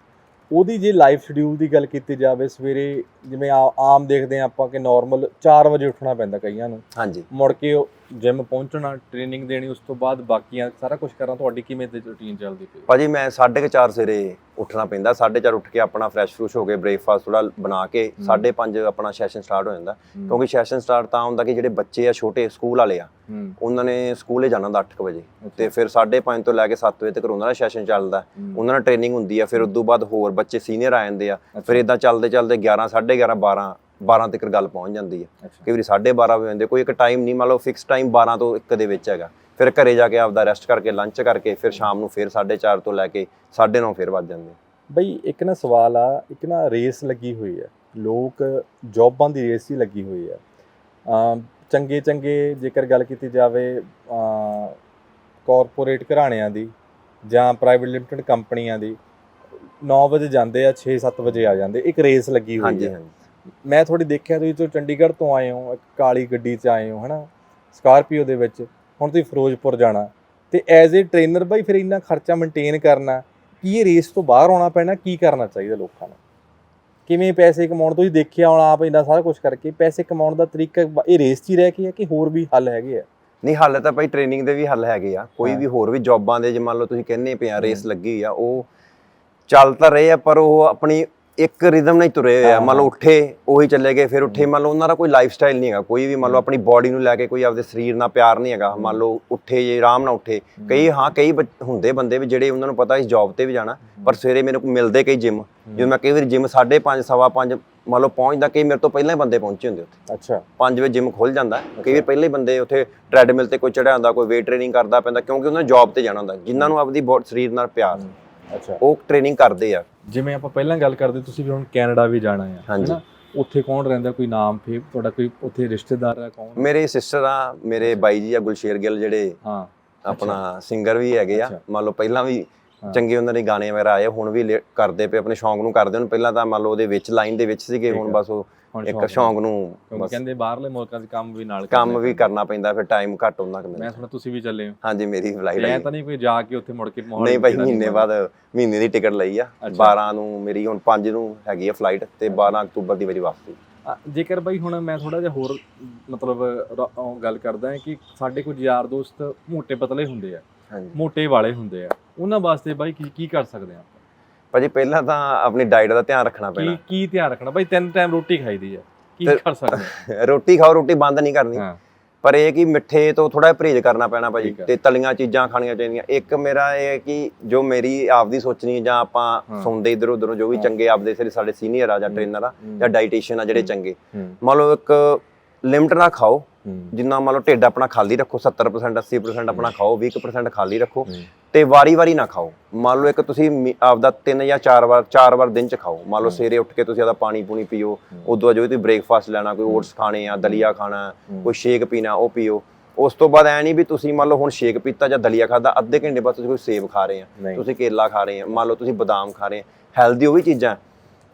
ਉਹਦੀ ਜੇ ਲਾਈਫ ਸ਼ਡਿਊਲ ਦੀ ਗੱਲ ਕੀਤੀ ਜਾਵੇ ਸਵੇਰੇ ਜਿਵੇਂ ਆਮ ਦੇਖਦੇ ਆ ਆਪਾਂ ਕਿ ਨਾਰਮਲ 4 ਵਜੇ ਉੱਠਣਾ ਪੈਂਦਾ ਕਈਆਂ ਨੂੰ। ਹਾਂਜੀ। ਮੁੜ ਕੇ ਜਿਮ ਪਹੁੰਚਣਾ ਟ੍ਰੇਨਿੰਗ ਦੇਣੀ ਉਸ ਤੋਂ ਬਾਅਦ ਬਾਕੀਆਂ ਸਾਰਾ ਕੁਝ ਕਰਨਾ ਤੁਹਾਡੀ ਕਿਵੇਂ ਦੀ ਰੁਟੀਨ ਚੱਲਦੀ ਪਈ? ਭਾਜੀ ਮੈਂ 4:30 ਸਵੇਰੇ ਉੱਠਣਾ ਪੈਂਦਾ 4:30 ਉੱਠ ਕੇ ਆਪਣਾ ਫਰੈਸ਼ ਫਰੂਸ਼ ਹੋ ਕੇ ਬ੍ਰੇਕਫਾਸਟ ਥੋੜਾ ਬਣਾ ਕੇ 5:30 ਆਪਣਾ ਸੈਸ਼ਨ ਸਟਾਰਟ ਹੋ ਜਾਂਦਾ। ਕਿਉਂਕਿ ਸੈਸ਼ਨ ਸਟਾਰਟ ਤਾਂ ਹੁੰਦਾ ਕਿ ਜਿਹੜੇ ਬੱਚੇ ਆ ਛੋਟੇ ਸਕੂਲ ਵਾਲੇ ਆ ਉਹਨਾਂ ਨੇ ਸਕੂਲੇ ਜਾਣਾ ਹੁੰਦਾ 8 ਵਜੇ। ਤੇ ਫਿਰ 5:30 ਤੋਂ ਲੈ ਕੇ 7 ਵਜੇ ਤੱਕ ਉਹਨਾਂ ਦਾ ਸੈਸ਼ਨ ਚੱਲਦਾ। ਉਹਨਾਂ ਨਾਲ ਟ੍ਰੇਨਿੰਗ ਹੁੰਦੀ ਆ ਫਿਰ ਉਸ ਤੋਂ ਬਾਅਦ ਹੋਰ ਬੱਚੇ ਸੀਨੀਅਰ ਆ ਜਾਂਦੇ ਆ ਫਿਰ। ਇਦਾਂ ਚੱਲਦੇ ਚੱਲਦੇ 11 11:30 12 12 ਤੱਕ ਗੱਲ ਪਹੁੰਚ ਜਾਂਦੀ ਅੱਛਾ। ਕਈ ਵਾਰੀ 12:30 ਹੋ ਜਾਂਦੇ ਕੋਈ ਇੱਕ ਟਾਈਮ ਨਹੀਂ ਮੰਨ ਲਓ ਫਿਕਸ ਟਾਈਮ 12 ਤੋਂ 1 ਦੇ ਵਿੱਚ ਹੈਗਾ। ਫਿਰ ਘਰੇ ਜਾ ਕੇ ਆਪਦਾ ਰੈਸਟ ਕਰਕੇ ਲੰਚ ਕਰਕੇ ਫਿਰ ਸ਼ਾਮ ਨੂੰ ਫਿਰ 4:30 ਤੋਂ ਲੈ ਕੇ 9:30 ਫਿਰ ਵੱਜ ਜਾਂਦੇ ਬਈ ਇੱਕ ਨਾ ਸਵਾਲ ਆ ਇੱਕ ਨਾ ਰੇਸ ਲੱਗੀ ਹੋਈ ਹੈ। ਲੋਕ ਜੌਬਾਂ ਦੀ ਰੇਸ ਹੀ ਲੱਗੀ ਹੋਈ ਹੈ। ਚੰਗੇ ਚੰਗੇ ਜੇਕਰ ਗੱਲ ਕੀਤੀ ਜਾਵੇ ਕਾਰਪੋਰੇਟ ਘਰਾਣਿਆਂ ਦੀ ਜਾਂ ਪ੍ਰਾਈਵੇਟ ਲਿਮਟਿਡ ਕੰਪਨੀਆਂ ਦੀ 9 ਵਜੇ ਜਾਂਦੇ ਆ 6-7 ਵਜੇ ਆ ਜਾਂਦੇ ਇੱਕ ਰੇਸ ਲੱਗੀ ਹੋਈ ਹਾਂਜੀ ਹੈ। ਹਾਂਜੀ। ਮੈਂ ਤੁਹਾਡੀ ਦੇਖਿਆ ਤੁਸੀਂ ਤੋਂ ਚੰਡੀਗੜ੍ਹ ਤੋਂ ਆਏ ਹੋ ਇੱਕ ਕਾਲੀ ਗੱਡੀ 'ਚ ਆਏ ਹੋ ਹਨਾ? ਸਕਾਰਪੀਓ ਦੇ ਵਿੱਚ ਹੁਣ ਤੁਸੀਂ ਫਿਰੋਜ਼ਪੁਰ ਜਾਣਾ। ਤੇ ਐਜ਼ ਅ ਟ੍ਰੇਨਰ ਬਾਈ ਫਿਰ ਇੰਨਾ ਖਰਚਾ ਮੇਨਟੇਨ ਕਰਨਾ ਕੀ ਇਹ ਰੇਸ ਤੋਂ ਬਾਹਰ ਆਉਣਾ ਪੈਣਾ ਕੀ ਕਰਨਾ ਚਾਹੀਦਾ ਲੋਕਾਂ ਨੂੰ? ਕਿਵੇਂ ਪੈਸੇ ਕਮਾਉਣ ਤੁਸੀਂ ਦੇਖਿਆ ਹੋਣਾ ਆਪ ਇੰਨਾ ਸਾਰਾ ਕੁਝ ਕਰਕੇ ਪੈਸੇ ਕਮਾਉਣ ਦਾ ਤਰੀਕਾ ਇਹ ਰੇਸ 'ਚ ਹੀ ਰਹਿ ਕੇ ਹੈ ਕਿ ਹੋਰ ਵੀ ਹੱਲ ਹੈਗੇ ਆ? ਨਹੀਂ ਹੱਲ ਤਾਂ ਭਾਈ ਟ੍ਰੇਨਿੰਗ ਦੇ ਵੀ ਹੱਲ ਹੈਗੇ ਆ। ਕੋਈ। ਵੀ ਹੋਰ ਵੀ ਜੌਬਾਂ ਦੇ ਜੇ ਮੰਨ ਲਓ ਤੁਸੀਂ ਕਹਿੰਨੇ ਪਿਆ ਰੇਸ ਲੱਗੀ ਆ ਉਹ ਚੱਲ ਤਾਂ ਰਹੇ ਆ ਪਰ ਉਹ ਆਪਣੀ ਇੱਕ ਰਿਦਮ ਨਾਲ ਹੀ ਤੁਰੇ ਹੋਏ ਆ। ਮੰਨ ਲਓ ਉੱਠੇ ਉਹੀ ਚੱਲੇ ਗਏ ਫਿਰ ਉੱਠੇ। ਮੰਨ ਲਓ ਉਹਨਾਂ ਦਾ ਕੋਈ ਲਾਈਫ ਸਟਾਈਲ ਨਹੀਂ ਹੈਗਾ ਕੋਈ ਵੀ ਮੰਨ ਲਓ ਆਪਣੀ ਬਾਡੀ ਨੂੰ ਲੈ ਕੇ ਕੋਈ ਆਪਦੇ ਸਰੀਰ ਨਾਲ ਪਿਆਰ ਨਹੀਂ ਹੈਗਾ। ਮੰਨ ਲਓ ਉੱਠੇ ਜੇ ਆਰਾਮ ਨਾਲ ਉੱਠੇ। ਕਈ ਹਾਂ ਕਈ ਹੁੰਦੇ ਬੰਦੇ ਵੀ ਜਿਹੜੇ ਉਹਨਾਂ ਨੂੰ ਪਤਾ ਇਸ ਜੌਬ ਤੇ ਵੀ ਜਾਣਾ ਪਰ ਸਵੇਰੇ ਮੈਨੂੰ ਮਿਲਦੇ ਕਈ ਜਿਮ ਜਿਵੇਂ ਮੈਂ ਕਈ ਵਾਰੀ ਜਿਮ 5:30 ਸਵਾ 5 ਮੰਨ ਲਓ ਪਹੁੰਚਦਾ ਕਈ ਮੇਰੇ ਤੋਂ ਪਹਿਲਾਂ ਹੀ ਬੰਦੇ ਪਹੁੰਚੇ ਹੁੰਦੇ ਉੱਥੇ। ਅੱਛਾ। 5 ਵਜੇ ਜਿਮ ਖੁੱਲ ਜਾਂਦਾ। ਕਈ ਵਾਰ ਪਹਿਲੇ ਹੀ ਬੰਦੇ ਉੱਥੇ ਟ੍ਰੈਡਮਿਲ ਤੇ ਕੋਈ ਚੜਿਆ ਹੁੰਦਾ ਕੋਈ ਵੇਟ ਟ੍ਰੇਨਿੰਗ ਕਰਦਾ ਪੈਂਦਾ ਕਿਉਂਕਿ ਉਹਨਾਂ ਜੌਬ ਤੇ ਜਾਣਾ ਹੁੰਦਾ। ਜਿਨ੍ਹਾਂ ਨੂੰ ਆਪਦੀ ਸਰੀਰ ਨਾਲ ਪਿਆਰ। ਅੱਛਾ ਉਹ ਟ੍ਰੇਨਿੰਗ ਕਰਦੇ ਆ ਜਿਵੇਂ ਆਪਾਂ ਪਹਿਲਾਂ ਗੱਲ ਕਰਦੇ ਤੁਸੀਂ ਵੀ ਹੁਣ ਕੈਨੇਡਾ ਵੀ ਜਾਣਾ ਆ ਹਾਂਜੀ। ਉੱਥੇ ਕੌਣ ਰਹਿੰਦਾ ਕੋਈ ਨਾਮ ਫੇ ਤੁਹਾਡਾ ਕੋਈ ਉੱਥੇ ਰਿਸ਼ਤੇਦਾਰ ਆ ਕੌਣ ਮੇਰੇ ਸਿਸਟਰ ਆ ਮੇਰੇ ਬਾਈ ਜੀ ਆ ਗੁਲਸ਼ੇਰ ਗਿੱਲ ਜਿਹੜੇ ਹਾਂ ਆਪਣਾ ਸਿੰਗਰ ਵੀ ਹੈਗੇ ਆ। ਮੰਨ ਲਓ ਪਹਿਲਾਂ ਵੀ। ਚੰਗੇ ਉਹਨਾਂ ਦੇ ਗਾਣੇ ਵਗੈਰਾ ਆਏ ਹੁਣ ਵੀ ਕਰਦੇ ਪਏ ਆਪਣੇ ਸ਼ੌਂਕ ਨੂੰ ਕਰਦੇ ਹੁਣ ਪਹਿਲਾਂ ਤਾਂ ਮੰਨ ਲਓ ਉਹਦੇ ਵਿੱਚ ਲਾਈਨ ਦੇ ਵਿੱਚ ਸੀਗੇ ਹੁਣ। ਬਸ ਉਹ ਇੱਕ ਸ਼ੌਂਕ ਨੂੰ ਕਿਉਂਕਿ ਕਹਿੰਦੇ ਬਾਹਰਲੇ ਮੁਲਕਾਂ 'ਚ ਕੰਮ ਵੀ ਨਾਲ ਕੰਮ ਵੀ। ਕਰਨਾ ਪੈਂਦਾ ਫਿਰ ਟਾਈਮ ਘੱਟ ਹੁੰਦਾ ਕਿ ਮੈਂ ਸੁਣਿਆ ਤੁਸੀਂ ਵੀ ਚੱਲੇ ਹੋ। ਹਾਂਜੀ ਮੇਰੀ ਫਲਾਈਟ ਹੈ ਤਾਂ ਨਹੀਂ ਕੋਈ ਜਾ ਕੇ ਉੱਥੇ ਮੁੜ ਕੇ ਮਾਹੌਲ ਨਹੀਂ ਭਾਈ ਮਹੀਨੇ ਬਾਅਦ ਮਹੀਨੇ ਦੀ ਟਿਕਟ ਲਈ ਆ। ਅੱਛਾ। 12 ਨੂੰ ਮੇਰੀ ਹੁਣ 5 ਨੂੰ ਹੈਗੀ ਆ ਫਲਾਈਟ ਤੇ 12 ਅਕਤੂਬਰ ਦੀ ਮੇਰੀ ਵਾਪਸੀ। ਜੇਕਰ ਬਾਈ ਹੁਣ ਮੈਂ ਥੋੜਾ ਜਿਹਾ ਹੋਰ ਮਤਲਬ ਗੱਲ ਕਰਦਾ ਹਾਂ ਕਿ ਸਾਡੇ ਕੁਝ ਯਾਰ ਦੋਸਤ ਮੋਟੇ ਪਤਲੇ ਹੁੰਦੇ ਆ ਹਾਂਜੀ। ਮੋਟੇ ਵਾਲੇ ਹੁੰਦੇ ਆ ਉਹਨਾਂ ਵਾਸਤੇ ਬਾਈ ਕੀ ਕੀ ਕਰ ਸਕਦੇ ਆ? ਭਾਜੀ ਪਹਿਲਾਂ ਤਾਂ ਆਪਣੀ ਡਾਈਟ ਦਾ ਧਿਆਨ ਰੱਖਣਾ ਕੀ ਪੈਣਾ। ਕੀ ਧਿਆਨ ਰੱਖਣਾ? ਬਾਈ ਤਿੰਨ ਟਾਈਮ ਰੋਟੀ ਖਾਈਦੀ ਆ। ਕੀ ਕਰ ਸਕਦੇ? ਰੋਟੀ ਖਾਓ ਰੋਟੀ ਬੰਦ ਨਹੀਂ ਕਰਨੀ। ਪਰ ਇਹ ਕਿ ਮਿੱਠੇ ਤੋਂ ਥੋੜਾ ਪਰਹੇਜ਼ ਕਰਨਾ ਪੈਣਾ ਭਾਜੀ। ਤੇ ਤਲੀਆਂ ਚੀਜ਼ਾਂ ਖਾਣੀਆਂ ਚਾਹੀਦੀਆਂ। ਇੱਕ ਮੇਰਾ ਇਹ ਹੈ ਕਿ ਜੋ ਮੇਰੀ ਆਪਦੀ ਸੋਚਣੀ ਜਾਂ ਆਪਾਂ। ਸੁਣਦੇ ਇਧਰ ਉਧਰੋਂ ਜੋ ਵੀ। ਚੰਗੇ ਆਪਦੇ ਜਿਹੜੇ ਸਾਡੇ ਸੀਨੀਅਰ ਆ ਜਾਂ ਟ੍ਰੇਨਰ ਆ ਜਾਂ ਡਾਈਟੀਸ਼ੀਅਨ ਆ ਜਿਹੜੇ ਚੰਗੇ। ਮੰਨ ਲਓ ਇੱਕ ਲਿਮਟ ਨਾਲ ਖਾਓ। ਜਿੰਨਾ ਮੰਨ ਲਓ ਢਿੱਡ ਆਪਣਾ ਖਾਲੀ ਰੱਖੋ 70% 80% ਆਪਣਾ ਖਾਓ 20% ਖਾਲੀ ਰੱਖੋ। ਤੇ ਵਾਰੀ-ਵਾਰੀ ਨਾ ਖਾਓ। ਮੰਨ ਲਓ ਇੱਕ ਤੁਸੀਂ ਮੀ- ਆਪਦਾ ਤਿੰਨ ਜਾਂ ਚਾਰ ਵਾਰ ਚਾਰ ਵਾਰ ਦਿਨ ਚ ਖਾਓ। ਮੰਨ ਲਓ ਸਵੇਰੇ ਉੱਠ ਕੇ ਤੁਸੀਂ ਆਦਾ ਪਾਣੀ ਪੂਣੀ ਪੀਓ। ਉਦੋਂ ਬਾਅਦ ਜੋ ਵੀ ਤੁਸੀਂ ਬ੍ਰੇਕਫਾਸਟ ਲੈਣਾ ਕੋਈ ਓਟਸ ਖਾਣੇ ਆ ਦਲੀਆ ਖਾਣਾ ਕੋਈ ਸ਼ੇਕ ਪੀਣਾ ਉਹ ਪੀਓ। ਉਸ ਤੋਂ ਬਾਅਦ ਐ ਨਹੀਂ ਵੀ ਤੁਸੀਂ ਮੰਨ ਲਓ ਹੁਣ ਸ਼ੇਕ ਪੀਤਾ ਜਾਂ ਦਲੀਆ ਖਾਦਾ ਅੱਧੇ ਘੰਟੇ ਬਾਅਦ ਤੁਸੀਂ ਕੋਈ ਸੇਬ ਖਾ ਰਹੇ ਆ। ਨਹੀਂ। ਤੁਸੀਂ ਕੇਲਾ ਖਾ ਰਹੇ ਆ ਮੰਨ ਲਓ ਤੁਸੀਂ ਬਦਾਮ ਖਾ ਰਹੇ ਆ। ਹੈਲਦੀ ਉਹ ਵੀ ਚੀਜ਼ਾਂ।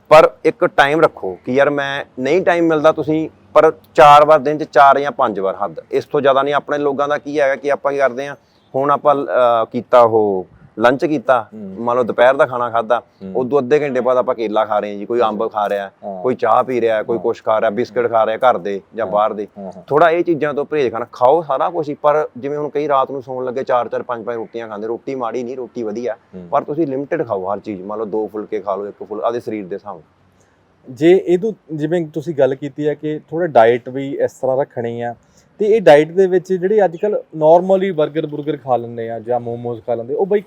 ਪਰ ਇੱਕ ਟਾਈਮ ਰੱਖੋ ਕਿ ਯਾਰ ਮੈਂ ਨਹੀਂ ਟਾਈਮ ਮਿਲਦਾ ਤੁਸੀਂ ਪਰ ਚਾਰ ਵਾਰ ਦਿਨ ਚ ਚਾਰ ਜਾਂ ਪੰਜ ਵਾਰ ਹੱਦ। ਇਸ ਤੋਂ ਜ਼ਿਆਦਾ ਨਹੀਂ ਆਪਣੇ ਲੋਕਾਂ ਦਾ ਕੀ ਹੈਗਾ ਕਿ ਆਪਾਂ ਕੀ ਕਰਦੇ ਆ ਹੁਣ ਆਪਾਂ ਅਹ, ਕੀਤਾ ਉਹ ਲੰਚ ਕੀਤਾ ਮੰਨ ਲਓ ਦੁਪਹਿਰ ਦਾ ਖਾਣਾ ਖਾਦਾ ਉਦੋਂ ਅੱਧੇ ਘੰਟੇ ਬਾਅਦ ਆਪਾਂ ਕੇਲਾ ਖਾ ਰਹੇ ਹਾਂ ਜੀ ਕੋਈ ਅੰਬ ਖਾ ਰਿਹਾ ਹਾਂ। ਕੋਈ ਚਾਹ ਪੀ ਰਿਹਾ ਕੋਈ ਕੁਛ ਖਾ ਰਿਹਾ ਬਿਸਕਟ ਖਾ ਰਿਹਾ ਘਰ ਦੇ ਜਾਂ ਬਾਹਰ ਦੇ। ਹਾਂ ਹਾਂ। ਥੋੜਾ ਇਹ ਚੀਜ਼ਾਂ ਤੋਂ ਪਰਹੇਜ਼ ਖਾਣਾ ਖਾਓ ਸਾਰਾ ਕੁਝ ਹੀ ਪਰ ਜਿਵੇਂ ਹੁਣ ਕਈ ਰਾਤ ਨੂੰ ਸੌਣ ਲੱਗੇ 4-4 5-5 ਰੋਟੀਆਂ ਖਾਂਦੇ ਰੋਟੀ ਮਾੜੀ ਨਹੀਂ ਰੋਟੀ ਵਧੀਆ। ਪਰ ਤੁਸੀਂ ਲਿਮਟਿਡ ਖਾਓ ਹਰ ਚੀਜ਼ ਮੰਨ ਲਓ ਦੋ ਫੁਲਕੇ ਖਾ ਲਓ ਇੱਕ ਫੁਲ ਆਦੇ ਸਰੀਰ ਦੇ ਹਿਸਾਬ ਨਾਲ। ਜੇ ਇਹ ਤੋਂ ਜਿਵੇਂ ਤੁਸੀਂ ਗੱਲ ਕੀਤੀ ਹੈ ਕਿ ਥੋੜਾ ਡਾਈਟ ਵੀ ਇਸ ਤਰ੍ਹਾਂ ਰੱਖਣੀ ਆ ਤੇ ਇਹ ਡਾਈਟ ਦੇ ਵਿੱਚ ਜਿਹੜੇ ਅੱਜ ਕੱਲ ਨਾਰਮਲੀ 버ਗਰ ਬੁਰਗਰ ਖਾ ਲੈਂਦੇ ਆ ਜਾਂ ਮੋਮੋਜ਼ ਖਾ ਲੈਂਦੇ ਉਹ ਬਈ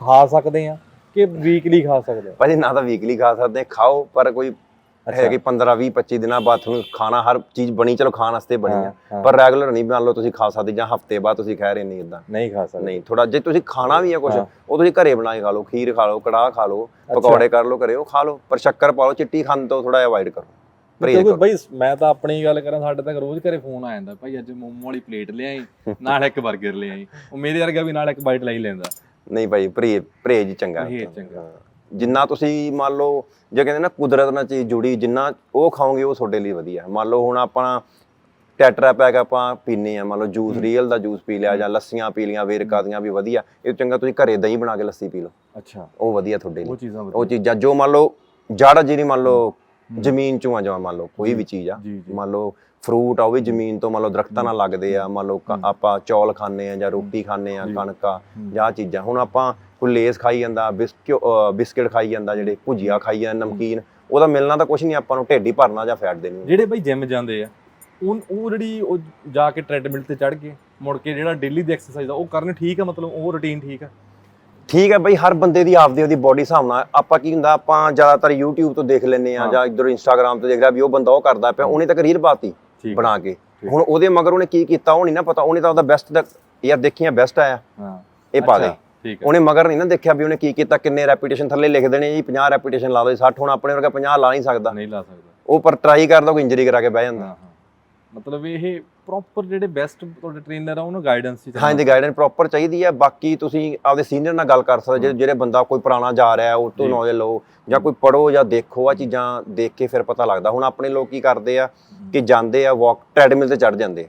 ਖਾ ਸਕਦੇ ਆ ਕਿ ਵੀਕਲੀ ਖਾ ਸਕਦੇ ਆ ਭਾਜੀ ਨਾ ਤਾਂ ਵੀਕਲੀ ਖਾ ਸਕਦੇ ਖਾਓ ਪਰ ਕੋਈ ਹੈ ਕਿ 15 20 25 ਦਿਨਾਂ ਬਾਅਦ ਤੁਹਾਨੂੰ ਖਾਣਾ ਹਰ ਚੀਜ਼ ਬਣੀ ਚਲੋ ਖਾਣ ਵਾਸਤੇ ਬਣੀ ਆ। ਪਰ ਰੈਗੂਲਰ ਨਹੀਂ ਮੰਨ ਲਓ ਤੁਸੀਂ ਖਾ ਸਕਦੇ ਜਾਂ ਹਫ਼ਤੇ ਬਾਅਦ ਤੁਸੀਂ ਖਾ ਰਹੇ ਨਹੀਂ ਇਦਾਂ ਨਹੀਂ ਖਾ ਸਕਦੇ ਨਹੀਂ ਥੋੜਾ ਜੇ ਤੁਸੀਂ ਖਾਣਾ ਵੀ ਹੈ ਕੁਝ। ਉਹ ਤੁਸੀਂ ਘਰੇ ਬਣਾ ਕੇ ਖਾ ਲਓ ਖੀਰ ਖਾ ਲਓ ਕੜਾਹ ਖਾ ਲਓ। ਪਕੌੜੇ ਕਰ ਲਓ ਘਰੇ ਉਹ ਖਾ ਲਓ ਪਰ ਸ਼ੱਕਰ ਪਾ ਲਓ ਚਿੱਟੀ ਖਾਣ ਤੋਂ ਥੋੜਾ ਅਵੋਇਡ ਕਰੋ ਪਰਹੇਜ਼ ਕਿਉਂਕਿ ਬਈ ਮੈਂ ਤਾਂ ਆਪਣੀ ਗੱਲ ਕਰਾਂ ਸਾਡੇ ਤੱਕ ਰੋਜ਼ ਘਰੇ ਫੋਨ ਆ ਜਾਂਦਾ। ਭਾਈ ਅੱਜ ਮੋਮੋ ਵਾਲੀ ਪਲੇਟ ਲਿਆਈ ਨਾਲ ਇੱਕ 버ਗਰ ਲਿਆਈ। ਉਹ ਮੇਰੇ ਵਰਗਾ ਵੀ ਨਾਲ ਇੱਕ ਬਾਈਟ ਲਈ ਲੈਂਦਾ। ਨਹੀਂ ਭਾਈ ਪਰਹੇਜ਼ ਹੀ ਚੰਗਾ। ਪਰਹੇਜ਼ ਚੰਗਾ। ਹਾਂ। ਜਿੰਨਾ ਤੁਸੀਂ ਮੰਨ ਲਓ ਜੇ ਕਹਿੰਦੇ ਨਾ ਕੁਦਰਤ ਨਾਲ ਚੀਜ਼ ਜੁੜੀ ਜਿੰਨਾ ਉਹ ਖਾਓਗੇ ਉਹ ਤੁਹਾਡੇ ਲਈ ਵਧੀਆ। ਮੰਨ ਲਓ ਹੁਣ ਆਪਾਂ ਟੈਟਰਾ ਪੈਕ ਆਪਾਂ ਪੀਨੇ ਆ ਮੰਨ ਲਓ ਜੂਸ ਰੀਅਲ ਦਾ ਜੂਸ ਪੀ ਲਿਆ ਜਾਂ ਲੱਸੀਆਂ ਪੀ ਲੀਆਂ ਵੇਰਕਾ ਦੀਆਂ ਵੀ ਵਧੀਆ। ਇਹ ਤੋਂ ਚੰਗਾ ਤੁਸੀਂ ਘਰੇ ਦਹੀਂ ਬਣਾ ਕੇ ਲੱਸੀ ਪੀ ਲਓ। ਅੱਛਾ। ਉਹ ਵਧੀਆ ਤੁਹਾਡੇ ਉਹ ਲਈ। ਚੀਜ਼ਾਂ ਉਹ ਚੀਜ਼ਾਂ ਜੋ ਮੰਨ ਲਓ ਜੜ ਜਿਹੜੀ ਮੰਨ ਲਓ ਜ਼ਮੀਨ ਚੋਂ ਆ ਜਾਂ ਮੰਨ ਲਓ ਕੋਈ ਵੀ ਚੀਜ਼ ਆ। ਮੰਨ ਲਓ ਫਰੂਟ ਆ ਉਹ ਵੀ ਜ਼ਮੀਨ ਤੋਂ ਮੰਨ ਲਓ ਦਰਖਤਾਂ ਨਾਲ ਲੱਗਦੇ ਆ। ਮੰਨ ਲਓ ਆਪਾਂ ਚੌਲ ਖਾਂਦੇ ਆ ਜਾਂ ਰੋਟੀ ਖਾਂਦੇ ਆ ਕਣਕਾਂ ਜਾਂ ਚੀਜ਼ਾਂ। ਹੁਣ ਆਪਾਂ ਕੋਈ ਲੇਸ ਖਾਈ ਜਾਂਦਾ ਬਿਸਕਿਟ ਖਾਈ ਜਾਂਦਾ ਜਿਹੜੇ ਭੁਜੀਆ ਖਾਈ ਜਾਂਦਾ ਨਮਕੀਨ ਉਹਦਾ ਮਿਲਣਾ ਤਾਂ ਕੁਝ ਨਹੀਂ ਆਪਾਂ ਨੂੰ ਢਿੱਡ ਭਰਨਾ ਜਾਂ ਫੈਟ ਦੇਣੀ ਜਿਹੜੇ ਬਈ ਜਿਮ ਜਾਂਦੇ ਆ ਉਹ ਉਹ ਜਿਹੜੀ ਉਹ ਜਾ ਕੇ ਟ੍ਰੈਡਮਿਲ ਤੇ ਚੜ ਕੇ ਮੁੜ ਕੇ ਜਿਹੜਾ ਡੇਲੀ ਦੀ ਐਕਸਰਸਾਈਜ਼ ਆ ਉਹ ਕਰਨ ਠੀਕ ਆ? ਮਤਲਬ ਉਹ ਰੁਟੀਨ ਠੀਕ ਆ? ਠੀਕ ਹੈ ਬਈ ਹਰ ਬੰਦੇ ਦੀ ਆਪਦੀ ਉਹਦੀ ਬੋਡੀ ਹਿਸਾਬ ਨਾਲ ਆਪਾਂ ਕੀ ਹੁੰਦਾ ਆਪਾਂ ਜ਼ਿਆਦਾਤਰ YouTube ਤੋਂ ਦੇਖ ਲੈਂਦੇ ਆ। ਜਾਂ ਇੱਧਰ Instagram ਤੋਂ ਦੇਖ ਵੀ ਉਹ ਬੰਦਾ ਉਹ ਕਰਦਾ ਪਿਆ ਉਹਨੇ ਤੱਕ ਰੀਲ ਪਾਤੀ ਬਣਾ ਕੇ। ਹੁਣ ਉਹਦੇ ਮਗਰ ਉਹਨੇ ਕੀ ਕੀਤਾ ਉਹ ਨਹੀਂ ਨਾ ਪਤਾ ਉਹਨੇ ਤਾਂ ਉਹਦਾ ਬੈਸਟ ਦਾ ਯਾਰ ਦੇਖੀਆਂ ਬੈਸਟ ਆਇਆ। ਹਾਂ। ਇਹ ਪਾ ਦੇ। ਉਹਨੇ ਮਗਰ ਨਹੀਂ ਨਾ ਦੇਖਿਆ ਵੀ ਉਹਨੇ ਕੀ ਕੀਤਾ ਕਿੰਨੇ ਰੈਪੀਟੇਸ਼ਨ ਥੱਲੇ ਲਿਖ ਦੇਣੇ ਜੀ 50 ਰੈਪੀਟੇਸ਼ਨ ਲਾ ਦੋ 60 ਹੁਣ ਆਪਣੇ ਵਰਗਾ 50 ਲਾ ਨਹੀਂ ਸਕਦਾ। ਨਹੀਂ ਲਾ ਸਕਦਾ। ਉਹ ਪਰ ਟਰਾਈ ਕਰਦਾ ਕੋਈ ਇੰਜਰੀ ਕਰਾ ਕੇ ਬਹਿ ਜਾਂਦਾ। ਮਤਲਬ ਇਹ ਪ੍ਰੋਪਰ ਜਿਹੜੇ ਬੈਸਟ ਤੁਹਾਡੇ ਟ੍ਰੇਨਰ ਆ ਉਹਨੂੰ ਗਾਈਡੈਂਸ ਹੀ ਹਾਂ ਜੀ ਗਾਈਡੈਂਸ ਪ੍ਰੋਪਰ ਚਾਹੀਦੀ ਹੈ ਬਾਕੀ ਤੁਸੀਂ ਆਪਦੇ ਸੀਨੀਅਰ ਨਾਲ ਗੱਲ ਕਰ ਸਕਦੇ ਜੇ- ਜਿਹੜੇ ਬੰਦਾ ਕੋਈ ਪੁਰਾਣਾ ਜਾ ਰਿਹਾ ਉਹ ਤੋਂ। ਨੌਲੇਜ ਲਓ ਜਾਂ ਕੋਈ ਪੜੋ ਜਾਂ ਦੇਖੋ ਆ ਚੀਜ਼ਾਂ ਦੇਖ ਕੇ ਫਿਰ ਪਤਾ ਲੱਗਦਾ। ਹੁਣ ਆਪਣੇ ਲੋਕ ਕੀ ਕਰਦੇ ਆ ਕਿ ਜਾਂਦੇ ਆ ਵਾਕ ਟ੍ਰੈਡਮਿਲ ਤੇ ਚੜ ਜਾਂਦੇ।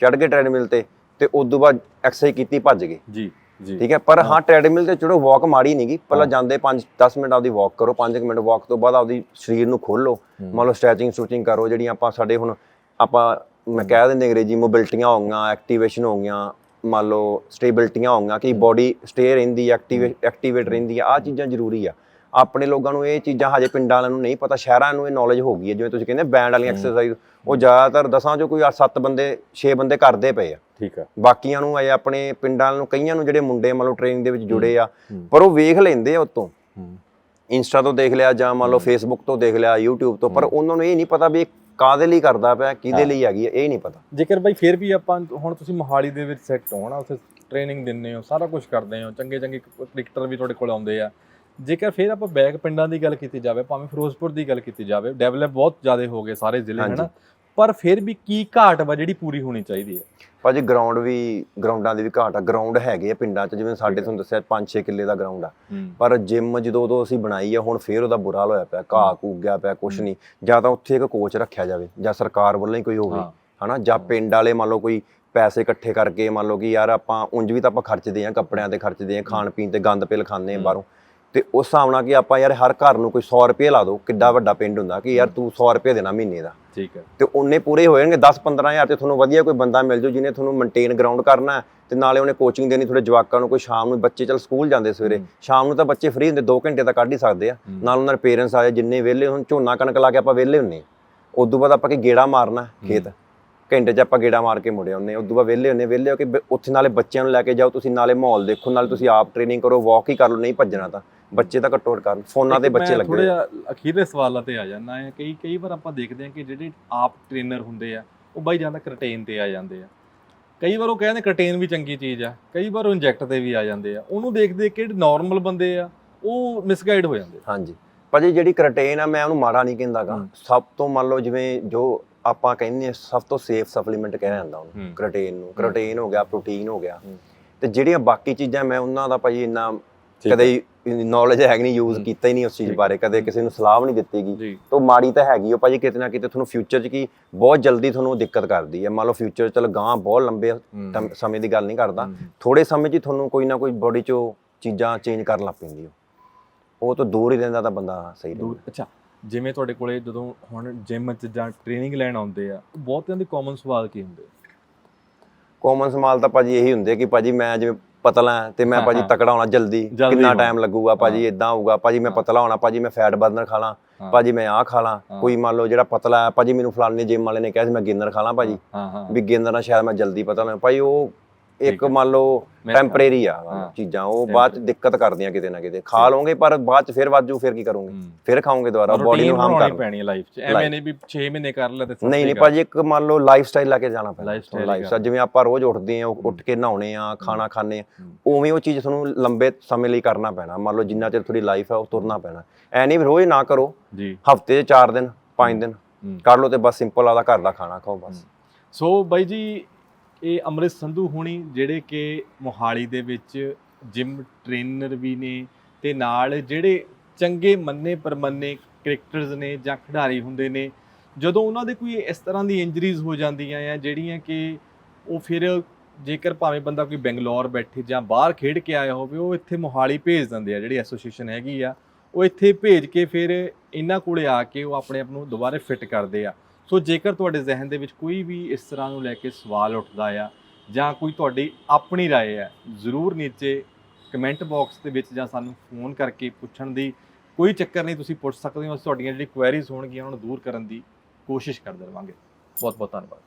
ਚੜ ਗਏ ਟ੍ਰੈਡਮਿਲ ਤੇ ਤੇ ਉਸ ਤੋਂ ਬਾਅਦ ਐਕਸਰਸਾਈਜ਼ ਕੀਤੀ ਭੱਜ ਗਏ। ਜੀ ਜੀ। ਠੀਕ ਹੈ? ਪਰ ਹਾਂ। ਟ੍ਰੈਡਮਿਲ ਤੇ ਚੜੋ ਵਾਕ ਮਾੜੀ ਨਹੀਂਗੀ ਪਹਿਲਾਂ ਜਾਂਦੇ 5 10 ਮਿੰਟ ਆਪਦੀ ਵਾਕ ਕਰੋ 5 ਮਿੰਟ ਵਾਕ ਤੋਂ ਬਾਅਦ ਆਪਦੀ ਸਰੀਰ ਨੂੰ ਖੋਲੋ ਮੰਨ ਲਓ ਸਟ੍ਰੈਚਿੰਗ ਸਟ੍ਰੈਚਿੰਗ ਕਰੋ ਜਿਹੜੀਆਂ ਆਪਾਂ ਸਾਡੇ ਹੁਣ ਆਪਾਂ ਮੈਂ ਕਹਿ ਦਿੰਦੇ ਅੰਗਰੇਜ਼ੀ ਮੋਬਿਲਿਟੀਆਂ ਹੋ ਗਈਆਂ ਐਕਟੀਵੇਸ਼ਨ ਹੋ ਗਈਆਂ ਮੰਨ ਲਓ ਸਟੇਬਿਲਿਟੀਆਂ ਹੋ ਗਈਆਂ ਕਿ ਬਾਡੀ ਸਟੇ ਰਹਿੰਦੀ ਐਕਟੀਵੇਟ ਐਕਟੀਵੇਟ ਰਹਿੰਦੀ ਆ ਆ ਚੀਜ਼ਾਂ ਜ਼ਰੂਰੀ ਆ। ਆਪਣੇ ਲੋਕਾਂ ਨੂੰ ਇਹ ਚੀਜ਼ਾਂ ਹਜੇ ਪਿੰਡਾਂ ਵਾਲਿਆਂ ਨੂੰ ਨਹੀਂ ਪਤਾ ਸ਼ਹਿਰਾਂ ਨੂੰ ਇਹ ਨੌਲੇਜ ਹੋ ਗਈ ਹੈ ਜਿਵੇਂ ਤੁਸੀਂ ਕਹਿੰਦੇ ਬੈਂਡ ਵਾਲੀਆਂ ਐਕਸਰਸਾਈਜ਼ ਉਹ ਜ਼ਿਆਦਾਤਰ ਦਸਾਂ ਚੋਂ ਕੋਈ 8-7 ਬੰਦੇ 6 ਬੰਦੇ ਕਰਦੇ ਪਏ ਆ। ਠੀਕ ਆ। ਬਾਕੀਆਂ ਨੂੰ ਅਜੇ ਆਪਣੇ ਪਿੰਡਾਂ ਨੂੰ ਕਈਆਂ ਨੂੰ ਜਿਹੜੇ ਮੁੰਡੇ ਮੰਨ ਲਓ ਟ੍ਰੇਨਿੰਗ ਦੇ ਵਿੱਚ ਜੁੜੇ ਆ। ਪਰ ਉਹ ਵੇਖ ਲੈਂਦੇ ਆ ਉਤੋਂ। ਇੰਸਟਾ ਤੋਂ ਦੇਖ ਲਿਆ ਜਾਂ ਮੰਨ ਲਓ ਫੇਸਬੁੱਕ ਤੋਂ ਦੇਖ ਲਿਆ YouTube ਤੋਂ ਪਰ ਉਹਨਾਂ ਨੂੰ ਇਹ ਨਹੀਂ ਪਤਾ ਵੀ ਇਹ ਕਾਦੇ ਲਈ ਕਰਦਾ ਪਿਆ ਕਿਹਦੇ ਲਈ ਹੈਗੀ ਹੈ ਇਹ ਨਹੀਂ ਪਤਾ। ਜੇਕਰ ਬਾਈ ਫਿਰ ਵੀ ਆਪਾਂ ਹੁਣ ਤੁਸੀਂ ਮੋਹਾਲੀ ਦੇ ਵਿੱਚ ਸੈੱਟ ਹੋ ਨਾ ਉੱਥੇ ਟ੍ਰੇਨਿੰਗ ਦਿੰਦੇ ਹੋ ਸਾਰਾ ਕੁਝ ਕਰਦੇ ਹੋ ਚੰਗੇ ਚੰਗੇ ਕ੍ਰਿਕਟਰ ਵੀ ਤੁਹਾਡੇ ਕੋਲ ਆਉਂਦੇ ਆ। ਜੇਕਰ ਫਿਰ ਆਪਾਂ ਬੈਕ ਪਿੰਡਾਂ ਦੀ ਗੱਲ ਕੀਤੀ ਜਾਵੇ ਭਾਵੇਂ ਫਿਰੋਜ਼ਪੁਰ ਦੀ ਗੱਲ ਕੀਤੀ ਜਾਵੇ ਡਿਵੈਲਪ ਬਹੁਤ ਜ਼ਿਆਦਾ ਹੋ ਗਏ ਸਾਰੇ ਜ਼ਿਲ੍ਹੇ ਹਾਂਜੀ। ਹਨਾ? ਪਰ ਫਿਰ ਵੀ ਕੀ ਘਾਟ ਵਾ ਜਿਹੜੀ ਪੂਰੀ ਹੋਣੀ ਚਾਹੀਦੀ ਹੈ? ਭਾਜੀ ਗਰਾਊਂਡ ਵੀ ਗਰਾਊਂਡਾਂ ਦੀ ਵੀ ਘਾਟ ਆ। ਗਰਾਊਂਡ ਹੈਗੇ ਆ ਪਿੰਡਾਂ 'ਚ ਜਿਵੇਂ ਸਾਡੇ ਤੁਹਾਨੂੰ ਦੱਸਿਆ 5-6 ਕਿੱਲੇ ਦਾ ਗਰਾਊਂਡ ਆ। ਪਰ ਜਿਮ ਜਦੋਂ ਉਦੋਂ ਅਸੀਂ ਬਣਾਈ ਆ ਹੁਣ ਫੇਰ ਉਹਦਾ ਬੁਰਾ ਹਾਲ ਹੋਇਆ ਪਿਆ। ਘਾਹ ਕੂਕ ਗਿਆ ਪਿਆ ਕੁਛ ਨਹੀਂ। ਜਾਂ ਤਾਂ ਉੱਥੇ ਇੱਕ ਕੋਚ ਰੱਖਿਆ ਜਾਵੇ ਜਾਂ ਸਰਕਾਰ ਵੱਲੋਂ ਹੀ ਕੋਈ ਹੋਵੇ। ਹਨਾ? ਜਾਂ ਪਿੰਡ ਵਾਲੇ ਮੰਨ ਲਓ ਕੋਈ ਪੈਸੇ ਇਕੱਠੇ ਕਰਕੇ ਮੰਨ ਲਓ ਕਿ ਯਾਰ ਆਪਾਂ ਉਂਝ ਵੀ ਤਾਂ ਆਪਾਂ ਖਰਚਦੇ ਆ ਕੱਪੜਿਆਂ ਤੇ ਖਰਚਦੇ ਆ ਖਾਣ ਪੀਣ ਤੇ ਗੰਦ ਪਿਲ ਖਾਂਦੇ ਆ ਬਾਹਰੋਂ। ਤੇ ਉਸ ਹਿਸਾਬ ਨਾਲ ਕਿ ਆਪਾਂ ਯਾਰ ਹਰ ਘਰ ਨੂੰ ਕੋਈ 100 ਰੁਪਏ ਲਾ ਦੋ ਕਿੱਡਾ ਵੱਡਾ ਪਿੰਡ ਹੁੰਦਾ ਕਿ ਯਾਰ ਤੂੰ 100 ਰੁਪਏ ਦੇਣਾ ਮਹੀਨੇ ਦਾ। ਠੀਕ ਹੈ। ਤੇ ਉਹਨੇ ਪੂਰੇ ਹੋ ਜਾਣਗੇ 10-15000 ਤੇ ਤੁਹਾਨੂੰ ਵਧੀਆ ਕੋਈ ਬੰਦਾ ਮਿਲ ਜੂ ਜਿਹਨੇ ਤੁਹਾਨੂੰ ਮੇਨਟੇਨ ਗਰਾਊਂਡ ਕਰਨਾ ਤੇ ਨਾਲੇ ਉਹਨੇ ਕੋਚਿੰਗ ਦੇਣੀ ਥੋੜੇ ਜਵਾਕਾਂ ਨੂੰ ਕੋਈ ਸ਼ਾਮ ਨੂੰ ਬੱਚੇ ਚਲ ਸਕੂਲ ਜਾਂਦੇ ਸਵੇਰੇ ਸ਼ਾਮ ਨੂੰ ਤਾਂ ਬੱਚੇ ਫ੍ਰੀ ਹੁੰਦੇ 2 ਘੰਟੇ ਤਾਂ ਕੱਢ ਹੀ ਸਕਦੇ ਆ। ਨਾਲ ਉਹਨਾਂ ਦੇ ਪੇਰੈਂਟਸ ਆਏ ਜਿੰਨੇ ਵਿਹਲੇ ਹੁਣ ਝੋਨਾ ਕਣਕ ਲਾ ਕੇ ਆਪਾਂ ਵਿਹਲੇ ਹੁੰਨੇ ਉਦੋਂ ਬਾਅਦ ਆਪਾਂ ਕੀ ਗੇੜਾ ਮਾਰਨਾ ਖੇਤ। ਘੰਟੇ 'ਚ ਆਪਾਂ ਗੇੜਾ ਮਾਰ ਕੇ ਮੁੜੇ ਆਉਂਦੇ ਉਦੋਂ ਬਾਅਦ ਵਿਹਲੇ ਹੁੰਨੇ ਵਿਹਲੇ ਹੋ ਕੇ ਉੱਥੇ ਨਾਲੇ ਬੱਚਿਆਂ ਨੂੰ ਲੈ ਕੇ ਜਾਓ ਤੁਸੀਂ ਨਾਲੇ ਮਾਹੌਲ ਦੇਖੋ ਨਾਲੇ ਤੁਸੀਂ ਆਪ ਟ੍ਰੇਨਿੰਗ ਕਰੋ ਵਾਕ ਹੀ ਕਰ ਲਓ ਨਹੀਂ ਭੱਜਣਾ ਤਾਂ। ਬੱਚੇ ਤਾਂ ਘੱਟੋ ਘੱਟ ਕਰਨ ਫੋਨਾਂ ਤੇ ਬੱਚੇ ਲੱਗੇ ਥੋੜਾ ਅਖੀਰਲੇ ਸਵਾਲਾਂ ਤੇ ਆ ਜਾਂਦਾ ਹੈ ਕਈ ਕਈ ਵਾਰ ਆਪਾਂ ਦੇਖਦੇ ਹਾਂ ਕਿ ਜਿਹੜੇ ਆਪ ਟ੍ਰੇਨਰ ਹੁੰਦੇ ਆ ਉਹ ਬਾਈ ਜਾਂਦਾ ਕਰਟੇਨ ਤੇ ਆ ਜਾਂਦੇ ਆ। ਕਈ ਵਾਰ ਉਹ ਕਹਿੰਦੇ ਕਰਟੇਨ ਵੀ ਚੰਗੀ ਚੀਜ਼ ਆ ਕਈ ਵਾਰ ਉਹ ਇੰਜੈਕਟ ਤੇ ਵੀ ਆ ਜਾਂਦੇ ਆ। ਉਹਨੂੰ ਦੇਖਦੇ ਕਿ ਨਾਰਮਲ ਬੰਦੇ ਆ ਉਹ ਮਿਸਗਾਈਡ ਹੋ ਜਾਂਦੇ ਹਾਂਜੀ। ਭਾਜੀ ਜਿਹੜੀ ਕਰਟੇਨ ਆ ਮੈਂ ਉਹਨੂੰ ਮਾੜਾ ਨਹੀਂ ਕਹਿੰਦਾਗਾ। ਹੂੰ। ਸਭ ਤੋਂ ਮੰਨ ਲਓ ਜਿਵੇਂ ਜੋ ਆਪਾਂ ਕਹਿੰਦੇ ਆ ਸਭ ਤੋਂ ਸੇਫ ਸਪਲੀਮੈਂਟ ਕਿਹਾ ਜਾਂਦਾ ਉਹਨੂੰ। ਕਰਟੇਨ ਨੂੰ। ਕਰਟੇਨ ਹੋ ਗਿਆ ਪ੍ਰੋਟੀਨ ਹੋ ਗਿਆ। ਤੇ ਜਿਹੜੀਆਂ ਬਾਕੀ ਚੀਜ਼ਾਂ ਮੈਂ ਉਹਨਾਂ ਦਾ ਭਾਜੀ ਇੰਨਾ। ਕਦੇ ਨੌਲੇਜ ਹੈ ਨਹੀਂ ਯੂਜ਼। ਕੀਤਾ ਹੀ ਨਹੀਂ ਉਸ ਚੀਜ਼ ਬਾਰੇ ਕਦੇ ਕਿਸੇ ਨੂੰ ਸਲਾਹ ਵੀ ਨਹੀਂ ਦਿੱਤੀ ਗਈ। ਤੋਂ ਮਾੜੀ ਤਾਂ ਹੈਗੀ ਉਹ ਭਾਜੀ ਕਿਤੇ ਨਾ ਕਿਤੇ ਤੁਹਾਨੂੰ ਫਿਊਚਰ 'ਚ ਕੀ ਬਹੁਤ ਜਲਦੀ ਤੁਹਾਨੂੰ ਦਿੱਕਤ ਕਰਦੀ ਹੈ ਮੰਨ ਲਓ ਫਿਊਚਰ ਚਲ ਗਾਂ ਬਹੁਤ ਲੰਬੇ ਸਮੇਂ ਦੀ ਗੱਲ ਨਹੀਂ ਕਰਦਾ। ਥੋੜੇ ਸਮੇਂ 'ਚ ਹੀ ਤੁਹਾਨੂੰ ਕੋਈ ਨਾ ਕੋਈ ਬੋਡੀ 'ਚੋਂ ਚੀਜ਼ਾਂ ਚੇਂਜ ਕਰਨ ਲੱਗ ਪੈਂਦੀ ਉਹ ਤੋਂ ਦੂਰ ਹੀ ਰਹਿੰਦਾ ਤਾਂ ਬੰਦਾ ਸਹੀ ਰਹਿੰਦਾ। ਦੂਰ ਅੱਛਾ ਜਿਵੇਂ ਤੁਹਾਡੇ ਕੋਲੇ ਜਦੋਂ ਹੁਣ ਜਿਮ 'ਚ ਜਾਂ ਟ੍ਰੇਨਿੰਗ ਲੈਣ ਆਉਂਦੇ ਆ ਬਹੁਤਿਆਂ ਦੇ ਕਾਮਨ ਸਵਾਲ ਕੀ ਹੁੰਦੇ ਕਾਮਨ ਸਮਾਲ ਤਾਂ ਭਾਜੀ ਇਹੀ ਹੁੰਦੇ ਕਿ ਭਾਜੀ ਮੈਂ ਜਿਵੇਂ ਪਤਲਾ ਹਾਂ ਤੇ ਮੈਂ ਹਾਂ, ਭਾਜੀ ਹਾਂ। ਤਕੜਾ ਹੋਣਾ ਜਲਦੀ ਕਿੰਨਾ। ਟਾਈਮ ਲੱਗੂਗਾ ਭਾਜੀ ਇਦਾਂ ਹੋਊਗਾ ਭਾਜੀ ਮੈਂ ਹਾਂ। ਪਤਲਾ ਹੋਣਾ ਭਾਜੀ ਮੈਂ ਫੈਟ ਬਰਨਰ ਖਾ ਲਾਂ ਹਾਂ। ਭਾਜੀ ਮੈਂ ਆਹ ਖਾ ਲਾਂ ਹਾਂ। ਕੋਈ ਮੰਨ ਲਓ ਜਿਹੜਾ ਪਤਲਾ ਹੈ ਭਾਜੀ ਮੈਨੂੰ ਫਲਾਣੇ ਜਿਮ ਵਾਲੇ ਨੇ ਕਿਹਾ ਸੀ ਮੈਂ ਗੇਨਰ ਖਾ ਲਾਂ ਭਾਜੀ ਹਾਂ ਹਾਂ ਵੀ ਗੇਨਰ ਨਾਲ ਸ਼ਾਇਦ ਮੈਂ ਜਲਦੀ ਪਤਲਾ ਹੋਣਾ ਭਾਈ ਉਹ ਇੱਕ। ਮੰਨ ਲਓ ਟੈਂਪਰੇਰੀ ਆ। ਚੀਜ਼ਾਂ ਉਹ ਬਾਅਦ ਚ ਦਿੱਕਤ ਕਰਦੀਆਂ ਕਿਤੇ ਨਾ ਕਿਤੇ। ਖਾ ਲਓਗੇ ਪਰ ਬਾਅਦ ਚ ਫਿਰ ਵਾਜੂ ਫਿਰ ਕੀ ਕਰੋਗੇ। ਫਿਰ ਖਾਓਗੇ ਦੁਬਾਰਾ ਬੋਡੀ ਨੂੰ ਹਾਰਮ ਬਣਾਉਣੀ ਕਰ ਪੈਣੀ ਹੈ ਲਾਈਫ 'ਚ। ਐਵੇਂ ਨਹੀਂ ਵੀ 6 ਮਹੀਨੇ ਕਰ ਲੈ ਤੇ ਨਹੀਂ ਨਹੀਂ। ਭਾਜੀ ਇੱਕ ਮੰਨ ਲਓ ਲਾਈਫ ਸਟਾਈਲ ਲਾ ਕੇ ਜਾਣਾ ਪੈਂਦਾ ਲਾਈਫ ਸਟਾਈਲ ਜਿਵੇਂ ਆਪਾਂ ਰੋਜ਼ ਉੱਠਦੇ ਆ ਉੱਠ ਕੇ ਨਹਾਉਣੇ ਆ ਖਾਣਾ ਖਾਣੇ ਆ। ਉਵੇਂ ਉਹ ਚੀਜ਼ ਤੁਹਾਨੂੰ ਲੰਬੇ ਸਮੇਂ ਲਈ ਕਰਨਾ ਪੈਣਾ। ਮੰਨ ਲਓ ਜਿੰਨਾ ਚਿਰ ਤੁਹਾਡੀ ਲਾਈਫ ਹੈ ਉਹ ਤੁਰਨਾ ਪੈਣਾ। ਐ ਨਹੀਂ ਵੀ ਰੋਜ਼ ਨਾ ਕਰੋ। ਜੀ। ਹਫ਼ਤੇ 'ਚ 4 ਦਿਨ 5 ਦਿਨ। ਕਰ ਲਓ ਤੇ ਬਸ ਸਿੰਪਲ ਆਦਾ ਘਰ ਦਾ ਖਾਣਾ ਖਾਓ ਬਸ। ਸੋ ਬਾਈ ਜੀ ਇਹ ਅੰਮ੍ਰਿਤ ਸੰਧੂ ਹੋਣੀ ਜਿਹੜੇ ਕਿ ਮੋਹਾਲੀ ਦੇ ਵਿੱਚ ਜਿਮ ਟ੍ਰੇਨਰ ਵੀ ਨੇ ਤੇ ਨਾਲ ਜਿਹੜੇ ਚੰਗੇ ਮੰਨੇ ਪਰਮੰਨੇ ਕ੍ਰਿਕਟਰਸ ਨੇ ਜਾਂ ਖਿਡਾਰੀ ਹੁੰਦੇ ਨੇ, ਜਦੋਂ ਉਹਨਾਂ ਦੇ ਕੋਈ ਇਸ ਤਰ੍ਹਾਂ ਦੀ ਇੰਜਰੀਜ਼ ਹੋ ਜਾਂਦੀਆਂ ਆ ਜਿਹੜੀਆਂ ਕਿ ਉਹ ਫਿਰ ਜੇਕਰ ਭਾਵੇਂ ਬੰਦਾ ਕੋਈ ਬੈਂਗਲੌਰ ਬੈਠੇ ਜਾਂ ਬਾਹਰ ਖੇਡ ਕੇ ਆਇਆ ਹੋਵੇ, ਉਹ ਇੱਥੇ ਮੋਹਾਲੀ ਭੇਜ ਦਿੰਦੇ ਆ, ਜਿਹੜੀ ਐਸੋਸੀਏਸ਼ਨ ਹੈਗੀ ਆ, ਉਹ ਇੱਥੇ ਭੇਜ ਕੇ ਫਿਰ ਇਹਨਾਂ ਕੋਲੇ ਆ ਕੇ ਉਹ ਆਪਣੇ ਆਪ ਨੂੰ ਦੁਬਾਰੇ ਫਿੱਟ ਕਰਦੇ ਆ। ਸੋ ਜੇਕਰ ਤੁਹਾਡੇ ਜ਼ਿਹਨ ਦੇ ਵਿੱਚ ਕੋਈ ਵੀ ਇਸ ਤਰ੍ਹਾਂ ਨੂੰ ਲੈ ਕੇ ਸਵਾਲ ਉੱਠਦਾ ਆ ਜਾਂ ਕੋਈ ਤੁਹਾਡੀ ਆਪਣੀ رائے ਹੈ ਜ਼ਰੂਰ ਨੀਚੇ ਕਮੈਂਟ ਬਾਕਸ ਦੇ ਵਿੱਚ ਜਾਂ ਸਾਨੂੰ ਫੋਨ ਕਰਕੇ ਪੁੱਛਣ ਦੀ ਕੋਈ ਚੱਕਰ ਨਹੀਂ ਤੁਸੀਂ ਪੁੱਛ ਸਕਦੇ ਹੋ ਅਸੀਂ ਤੁਹਾਡੀਆਂ ਜਿਹੜੀ ਕੁਐਰੀਜ਼ ਹੋਣਗੀਆਂ ਉਹਨਾਂ ਨੂੰ ਦੂਰ ਕਰਨ ਦੀ ਕੋਸ਼ਿਸ਼ ਕਰਦੇ ਰਵਾਂਗੇ ਬਹੁਤ ਬਹੁਤ ਧੰਨਵਾਦ